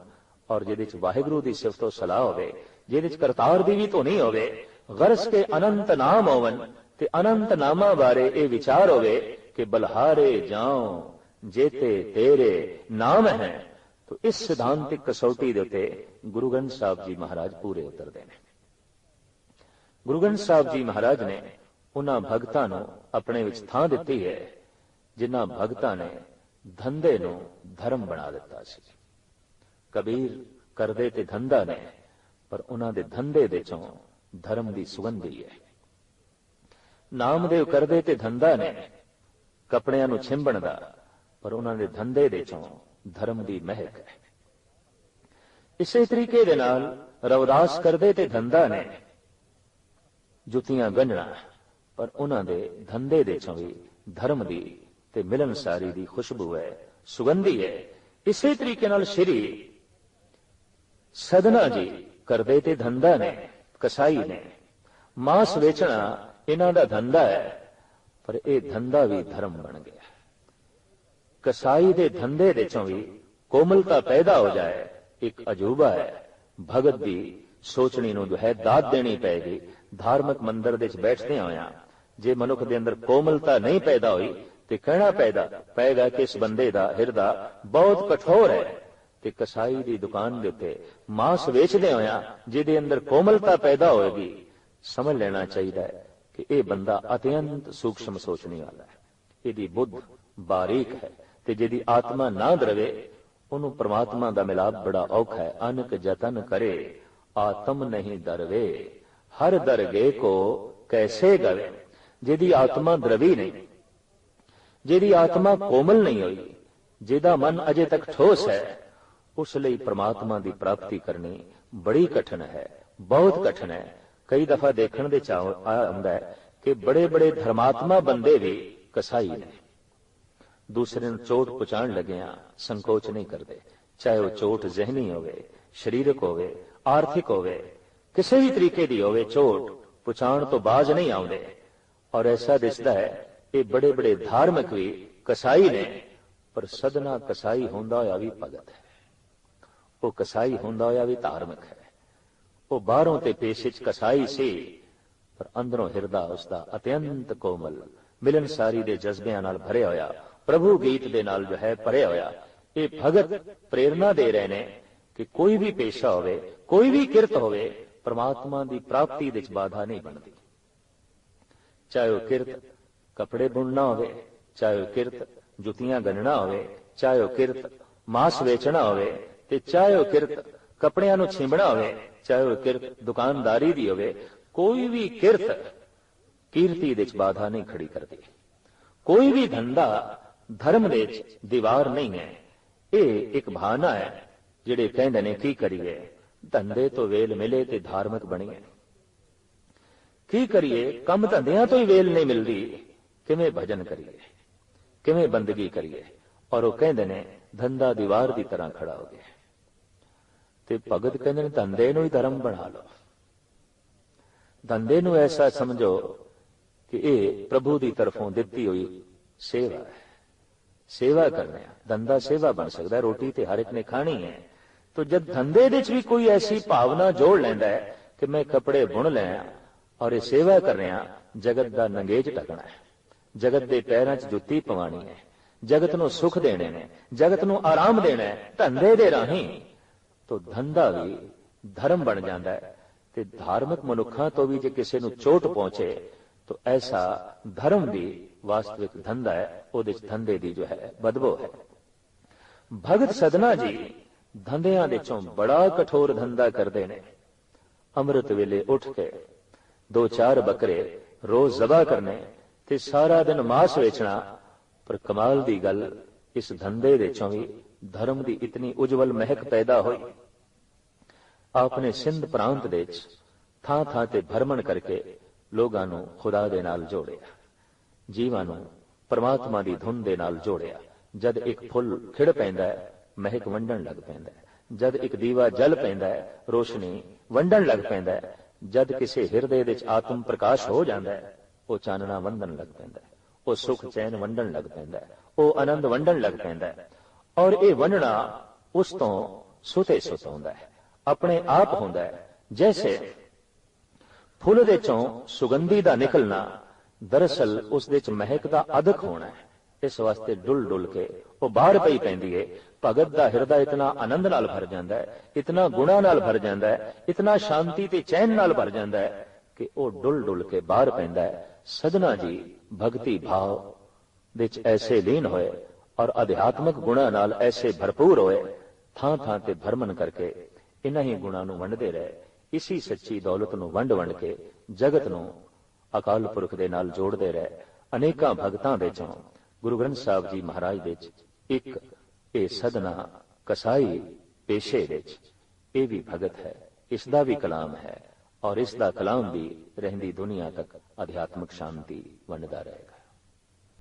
ਔਰ ਜਿਹਦੇ ਵਿੱਚ ਵਾਹਿਗੁਰੂ ਦੀ ਸਿਫਤੋ ਸਲਾਹ ਹੋਵੇ, ਜਿਹਦੇ ਵਿੱਚ ਕਰਤਾਰ ਦੀ ਵੀ ਧੁਨੀ ਹੋਵੇ, ਗਰਸ ਕੇ ਅਨੰਤ ਨਾਮ ਹੋਵਨ ਤੇ ਅਨੰਤ ਨਾਮਾਂ ਬਾਰੇ ਇਹ ਵਿਚਾਰ ਹੋਵੇ ਕਿ ਬਲਹਾਰੇ ਜਾਉ, ਜੇਤੇ ਤੇਰੇ ਨਾਮ ਹੈ। ਤੋ ਇਸ ਸਿਧਾਂਤਿਕ ਕਸੌਟੀ ਦੇ ਉੱਤੇ ਗੁਰੂ ਗ੍ਰੰਥ ਸਾਹਿਬ ਜੀ ਮਹਾਰਾਜ ਪੂਰੇ ਉਤਰਦੇ ਨੇ। ਗੁਰੂ ਗ੍ਰੰਥ ਸਾਹਿਬ ਜੀ ਮਹਾਰਾਜ ਨੇ ਉਹਨਾਂ ਭਗਤਾਂ ਨੂੰ ਆਪਣੇ ਵਿੱਚ ਥਾਂ ਦਿੱਤੀ ਹੈ, ਜਿਨ੍ਹਾਂ ਭਗਤਾਂ ਨੇ ਧੰਦੇ ਨੂੰ ਧਰਮ ਬਣਾ ਦਿੱਤਾ ਸੀ। ਕਬੀਰ ਕਰਦੇ ਤੇ ਧੰਦਾ ਨੇ, ਪਰ ਉਹਨਾਂ ਦੇ ਧੰਦੇ ਦੇ ਚੋਂ ਧਰਮ ਦੀ ਸੁਗੰਧੀ ਹੈ। ਨਾਮਦੇਵ ਕਰਦੇ ਤੇ ਧੰਦਾ ਨੇ। ਕੱਪੜਿਆਂ ਨੂੰ ਛਿੰਬਣ ਦਾ ਪਰ ਉਹਨਾਂ ਦੇ ਧੰਦੇ ਦੇ ਚੋਂ ਧਰਮ ਦੀ ਮਹਿਕ ਹੈ। ਇਸੇ ਤਰੀਕੇ ਦੇ ਨਾਲ ਰਵਦਾਸ ਕਰਦੇ ਤੇ ਧੰਦਾ ਨੇ। ਜੁੱਤੀਆਂ ਗੰਢਣਾ, ਪਰ ਉਹਨਾਂ ਦੇ ਧੰਦੇ ਦੇ ਚੋਂ ਵੀ ਧਰਮ ਦੀ ਤੇ ਮਿਲਨਸਾਰੀ ਦੀ ਖੁਸ਼ਬੂ ਹੈ, ਸੁਗੰਧੀ ਹੈ। ਇਸੇ ਤਰੀਕੇ ਨਾਲ ਸ਼੍ਰੀ ਸਦਨਾ ਜੀ ਕਰਦੇ ਤੇ ਧੰਦਾ ਨੇ, ਕਸਾਈ ਨੇ। ਮਾਸ ਵੇਚਣਾ ਇਹਨਾਂ ਦਾ ਧੰਦਾ ਹੈ, ਪਰ ਇਹ ਧੰਦਾ ਵੀ ਧਰਮ ਬਣ ਗਿਆ। ਕਸਾਈ ਦੇ ਧੰਦੇ ਦੇ ਚੋਂ ਵੀ ਕੋਮਲਤਾ ਪੈਦਾ ਹੋ ਜਾਏ, ਇੱਕ ਅਜੂਬਾ ਹੈ। ਭਗਤ ਦੀ ਸੋਚਣੀ ਨੂੰ ਜੋ ਹੈ, ਦਾਤ ਦੇਣੀ ਪੈਗੀ ਧਾਰਮਿਕ ਮੰਦਰ ਦੇ ਵਿੱਚ ਬੈਠਦੇ ਹੋਇਆਂ, ਜੇ ਮਨੁੱਖ ਦੇ ਅੰਦਰ ਕੋਮਲਤਾ ਨਹੀਂ ਪੈਦਾ ਹੋਈ, ਤੇ ਕਹਿਣਾ ਪੈਦਾ ਪਏਗਾ ਕਿ ਇਸ ਬੰਦੇ ਦਾ, ਹਿਰਦਾ ਬਹੁਤ ਕਠੋਰ ਹੈ। ਤੇ ਕਸਾਈ ਦੀ ਦੁਕਾਨ ਦੇ ਉੱਤੇ ਮਾਸ ਵੇਚਦੇ ਹੋਇਆ, ਜਿਹਦੇ ਅੰਦਰ ਕੋਮਲਤਾ ਪੈਦਾ ਹੋਏਗੀ, ਸਮਝ ਲੈਣਾ ਚਾਹੀਦਾ ਹੈ। ਕਿ ਇਹ ਬੰਦਾ ਅਤਿਅੰਤ ਸੂਖਸ਼ਮ ਸੋਚਣੀ ਵਾਲਾ ਹੈ। ਇਹਦੀ ਬੁੱਧ ਬਾਰੀਕ ਹੈ ਤੇ ਜਿਹਦੀ ਆਤਮਾ ਨਾ ਦਰਵੇ, ਉਹਨੂੰ ਪ੍ਰਮਾਤਮਾ ਦਾ ਮਿਲਾਪ ਬੜਾ ਔਖਾ ਹੈ। ਅਨਕ ਜਤਨ ਕਰੇ, ਆਤਮ ਨਹੀਂ ਦਰਵੇ। ਹਰ ਦਰਗੇ ਕੋ ਕੈਸੇ ਗਵੇ? ਜਿਹਦੀ ਆਤਮਾ ਦਰਵੀ ਨਹੀਂ, ਜਿਹਦੀ ਆਤਮਾ ਕੋਮਲ ਨਹੀਂ ਹੋਈ, ਜਿਹਦਾ ਮਨ ਅਜੇ ਤੱਕ ਠੋਸ ਹੈ, ਉਸ ਲਈ ਪ੍ਰਮਾਤਮਾ ਦੀ ਪ੍ਰਾਪਤੀ ਕਰਨੀ ਬੜੀ ਕਠਿਨ ਹੈ, ਬਹੁਤ ਕਠਿਨ ਹੈ। ਕਈ ਦਫਾ ਦੇਖਣ ਦੇ ਚਾਹ ਆਉਂਦਾ ਹੈ ਕਿ ਬੜੇ ਬੜੇ ਧਰਮਾਤਮਾ ਬੰਦੇ ਵੀ ਕਸਾਈ ਨੇ। ਦੂਸਰੇ ਨੂੰ ਚੋਟ ਪਹੁੰਚਾਉਣ ਲੱਗਿਆ ਸੰਕੋਚ ਨਹੀਂ ਕਰਦੇ। ਚਾਹੇ ਉਹ ਚੋਟ ਜ਼ਹਿਨੀ ਹੋਵੇ, ਸਰੀਰਕ ਹੋਵੇ, ਆਰਥਿਕ ਹੋਵੇ, ਕਿਸੇ ਵੀ ਤਰੀਕੇ ਦੀ ਹੋਵੇ ਚੋਟ ਪੁਛਾਣ ਤੋਂ ਬਾਜ ਨਹੀਂ ਆਉਂਦੇ। ਔਰ ਐਸਾ ਦਿਸਦਾ ਹੈ ਇਹ ਬੜੇ ਬੜੇ ਧਾਰਮਿਕ ਵੀ ਕਸਾਈ ਨੇ, ਪਰ ਸਦਨਾ ਕਸਾਈ ਹੁੰਦਾ ਹੋਇਆ ਵੀ ਭਗਤ ਹੈ। ਉਹ ਕਸਾਈ ਹੁੰਦਾ ਹੋਇਆ ਵੀ ਧਾਰਮਿਕ ਹੈ। ਉਹ ਬਾਹਰੋਂ ਤੇ ਪੇਸ਼ੇ ਚ ਕਸਾਈ ਸੀ, ਪਰ ਅੰਦਰੋਂ ਹਿਰਦਾ ਉਸਦਾ ਅਤਿਅੰਤ ਕੋਮਲ ਮਿਲਨਸਾਰੀ ਦੇ ਜਜ਼ਬਿਆਂ ਨਾਲ ਭਰਿਆ ਹੋਇਆ, ਪ੍ਰਭੂ ਗੀਤ ਦੇ ਨਾਲ ਜੋ ਹੈ ਭਰਿਆ ਹੋਇਆ। ਇਹ ਭਗਤ ਪ੍ਰੇਰਣਾ ਦੇ ਰਹੇ ਨੇ ਕਿ ਕੋਈ ਵੀ ਪੇਸ਼ਾ ਹੋਵੇ, ਕੋਈ ਵੀ ਕਿਰਤ ਹੋਵੇ, ਪ੍ਰਮਾਤਮਾ ਦੀ ਪ੍ਰਾਪਤੀ ਵਿੱਚ ਬਾਧਾ ਨਹੀਂ ਬਣਦੀ। ਚਾਹੇ ਉਹ ਕਿਰਤ ਕੱਪੜੇ ਬੁਣਨਾ ਹੋਵੇ, ਚਾਹੇ ਉਹ ਕਿਰਤ ਜੁੱਤੀਆਂ ਗੰਨਣਾ ਹੋਵੇ, ਚਾਹੇ ਉਹ ਕਿਰਤ ਮਾਸ ਵੇਚਣਾ ਹੋਵੇ ਤੇ ਚਾਹੇ ਉਹ ਕਿਰਤ ਕੱਪੜਿਆਂ ਨੂੰ ਛਿੰਬਣਾ ਹੋਵੇ ਚਾਹੇ ਉਹ ਕਿਰਤ ਦੁਕਾਨਦਾਰੀ ਦੀ ਹੋਵੇ, ਕੋਈ ਵੀ ਕਿਰਤ ਕੀਰਤੀ ਦੇ ਵਿੱਚ ਬਾਧਾ ਨਹੀਂ ਖੜੀ ਕਰਦੀ। ਕੋਈ ਵੀ ਧੰਦਾ ਧਰਮ ਦੇ ਵਿੱਚ ਦੀਵਾਰ ਨਹੀਂ ਹੈ। ਇਹ ਇੱਕ ਬਹਾਨਾ ਹੈ, ਜਿਹੜੇ ਕਹਿੰਦੇ ਨੇ, ਕੀ ਕਰੀਏ? ਧੰਦੇ ਤੋਂ ਵੇਲ ਮਿਲੇ ਤੇ ਧਾਰਮਿਕ ਬਣੀਏ। ਕੀ ਕਰੀਏ? ਕੰਮ ਧੰਦਿਆਂ ਤੋਂ ਹੀ ਵੇਲ ਨਹੀਂ ਮਿਲਦੀ। ਕਿਵੇਂ ਭਜਨ ਕਰੀਏ? ਕਿਵੇਂ ਬੰਦਗੀ ਕਰੀਏ? ਔਰ ਉਹ ਕਹਿੰਦੇ ਨੇ, ਧੰਦਾ ਦੀਵਾਰ ਦੀ ਤਰ੍ਹਾਂ ਖੜਾ ਹੋ ਗਿਆ। ਤੇ ਭਗਤ ਕਹਿੰਦੇ ਨੇ, ਧੰਦੇ ਨੂੰ ਹੀ ਧਰਮ ਬਣਾ ਲਓ। ਧੰਦੇ ਨੂੰ ਐਸਾ ਸਮਝੋ ਕਿ ਇਹ ਪ੍ਰਭੂ ਦੀ ਤਰਫੋਂ ਦਿੱਤੀ ਹੋਈ ਸੇਵਾ ਹੈ। ਸੇਵਾ ਕਰਨਾ ਧੰਦਾ ਸੇਵਾ ਬਣ ਸਕਦਾ ਰੋਟੀ ਤੇ ਹਰ ਇੱਕ ਨੇ ਖਾਣੀ ਹੈ। ਤੋ ਜਦ ਧੰਦੇ ਦੇ ਵਿੱਚ ਵੀ ਕੋਈ ਐਸੀ ਭਾਵਨਾ ਜੋੜ ਲੈਂਦਾ ਹੈ ਕਿ ਮੈਂ ਕੱਪੜੇ ਬੁਣ ਲਿਆ ਔਰ ਇਹ ਸੇਵਾ ਕਰ ਰਿਹਾ ਜਗਤ ਦਾ ਨੰਗੇਜ ਟਕਣਾ ਹੈ। ਜਗਤ ਦੇ ਪੈਰਾਂ 'ਚ ਜੁੱਤੀ ਪਵਾਣੀ ਹੈ। ਜਗਤ ਨੂੰ ਸੁੱਖ ਦੇਣੇ ਨੇ। ਜਗਤ ਨੂੰ ਆਰਾਮ ਦੇਣਾ ਹੈ। ਧੰਦੇ ਦੇ ਰਾਹੀਂ ਤੋ ਧੰਦਾ ਵੀ ਧਰਮ ਬਣ ਜਾਂਦਾ ਹੈ ਤੇ ਧਾਰਮਿਕ ਮਨੁੱਖਾਂ ਤੋਂ ਵੀ ਜੇ ਕਿਸੇ ਨੂੰ ਚੋਟ ਪਹੁੰਚੇ, ਤਾਂ ਐਸਾ ਧਰਮ ਵੀ ਵਾਸਤਵਿਕ ਧੰਦਾ ਹੈ, ਉਹਦੇ ਚ ਧੰਦੇ ਦੀ ਜੋ ਹੈ, ਬਦਬੋ ਹੈ। ਭਗਤ ਸਦਨਾ ਜੀ ਧੰਦਿਆਂ ਦੇ ਚੋਂ ਬੜਾ ਕਠੋਰ ਧੰਦਾ ਕਰਦੇ ਨੇ। ਅੰਮ੍ਰਿਤ ਵੇਲੇ ਉੱਠ ਕੇ ਦੋ ਚਾਰ ਬੱਕਰੇ ਰੋਜ਼ ਜ਼ਬਾ ਕਰਨੇ ਤੇ ਸਾਰਾ ਦਿਨ ਮਾਸ ਵੇਚਣਾ, ਪਰ ਕਮਾਲ ਦੀ ਗੱਲ ਇਸ ਧੰਦੇ ਦੇ ਚੋਂ ਵੀ ਧਰਮ ਦੀ ਇਤਨੀ ਉਜਵਲ ਮਹਿਕ ਪੈਦਾ ਹੋਈ। ਆਪਨੇ ਸਿੰਧ ਪ੍ਰਾਂਤ ਦੇ ਵਿੱਚ ਥਾਂ ਥਾਂ ਤੇ ਭਰਮਣ ਕਰਕੇ ਲੋਕਾਂ ਨੂੰ ਖੁਦਾ ਦੇ ਨਾਲ ਜੋੜਿਆ। ਜੀਵਾਂ ਨੂੰ ਪਰਮਾਤਮਾ ਦੀ ਧੁਨ ਦੇ ਨਾਲ ਜੋੜਿਆ। ਜਦ ਇੱਕ ਫੁੱਲ ਖਿੜ ਪੈਂਦਾ ਹੈ, ਮਹਿਕ ਵੰਡਣ ਲੱਗ ਪੈਂਦਾ ਹੈ। ਜਦ ਇੱਕ ਦੀਵਾ ਜਲ ਪੈਂਦਾ ਹੈ, ਰੋਸ਼ਨੀ ਵੰਡਣ ਲੱਗ ਪੈਂਦਾ ਹੈ। ਜਦ ਕਿਸੇ ਹਿਰਦੇ ਵਿੱਚ ਆਤਮ ਪ੍ਰਕਾਸ਼ ਹੋ ਜਾਂਦਾ ਹੈ, ਉਹ ਚਾਨਣਾ ਵੰਡਣ ਲੱਗ ਪੈਂਦਾ ਹੈ। ਉਹ ਸੁਖ ਚੈਨ ਵੰਡਣ ਲੱਗ ਪੈਂਦਾ ਹੈ। ਉਹ ਆਨੰਦ ਵੰਡਣ ਲੱਗ ਪੈਂਦਾ ਹੈ। ਔਰ ਇਹ ਵੰਡਣਾ ਉਸ ਤੋਂ ਸੁਤੇ ਸੁਤ ਹੁੰਦਾ ਹੈ। ਆਪਣੇ ਆਪ ਹੁੰਦਾ ਹੈ। ਜੈਸੇ ਫੁੱਲ ਦੇ ਚੋਂ ਸੁਗੰਧੀ ਦਾ ਨਿਕਲਣਾ ਦਰਅਸਲ ਉਸ ਦੇ ਚ ਮਹਿਕ ਦਾ ਅਧਕ ਹੋਣਾ ਹੈ। ਇਸ ਵਾਸਤੇ ਡੁੱਲ ਡੁੱਲ ਕੇ ਉਹ ਬਾਹਰ ਪਈ ਪੈਂਦੀ ਏ। ਭਗਤ ਦਾ ਹਿਰਦਾ ਇਤਨਾ ਆਨੰਦ ਨਾਲ ਭਰ ਜਾਂਦਾ ਹੈ, ਇਤਨਾ ਗੁਣਾ ਨਾਲ ਭਰ ਜਾਂਦਾ ਹੈ, ਇਤਨਾ ਸ਼ਾਂਤੀ ਤੇ ਚੈਨ ਨਾਲ ਭਰ ਜਾਂਦਾ ਹੈ ਕਿ ਉਹ ਡੁੱਲ ਡੁੱਲ ਕੇ ਬਾਹਰ ਪੈਂਦਾ ਹੈ। ਸਦਨਾ ਜੀ ਭਗਤੀ ਭਾਵ ਵਿੱਚ ਐਸੇ ਲੀਨ ਹੋਏ ਔਰ ਅਧਿਆਤਮਕ ਗੁਣਾ ਨਾਲ ਐਸੇ ਭਰਪੂਰ ਹੋਏ, ਥਾਂ ਥਾਂ ਤੇ ਭਰਮਨ ਕਰਕੇ ਇਨ੍ਹਾਂ ਹੀ ਗੁਣਾਂ ਨੂੰ ਵੰਡਦੇ ਰਹੇ, ਇਸੀ ਸੱਚੀ ਦੌਲਤ ਨੂੰ ਵੰਡ ਵੰਡ ਕੇ ਜਗਤ ਨੂੰ ਅਕਾਲ ਪੁਰਖ ਦੇ ਨਾਲ ਜੋੜਦੇ ਰਹੇ, ਅਨੇਕਾਂ ਭਗਤਾਂ ਵਿੱਚੋਂ, ਗੁਰੂ ਗ੍ਰੰਥ ਸਾਹਿਬ ਜੀ ਮਹਾਰਾਜ ਵਿੱਚ ਇੱਕ ਇਹ ਸਦਨਾ ਕਸਾਈ ਪੇਸ਼ੇ ਵਿੱਚ, ਇਹ ਵੀ ਭਗਤ ਹੈ, ਇਸ ਦਾ ਵੀ ਕਲਾਮ ਹੈ, ਔਰ ਇਸ ਦਾ ਕਲਾਮ ਵੀ ਰਹਿੰਦੀ ਦੁਨੀਆ ਤੱਕ ਅਧਿਆਤਮਕ ਸ਼ਾਂਤੀ ਵੰਡਦਾ ਰਹੇ।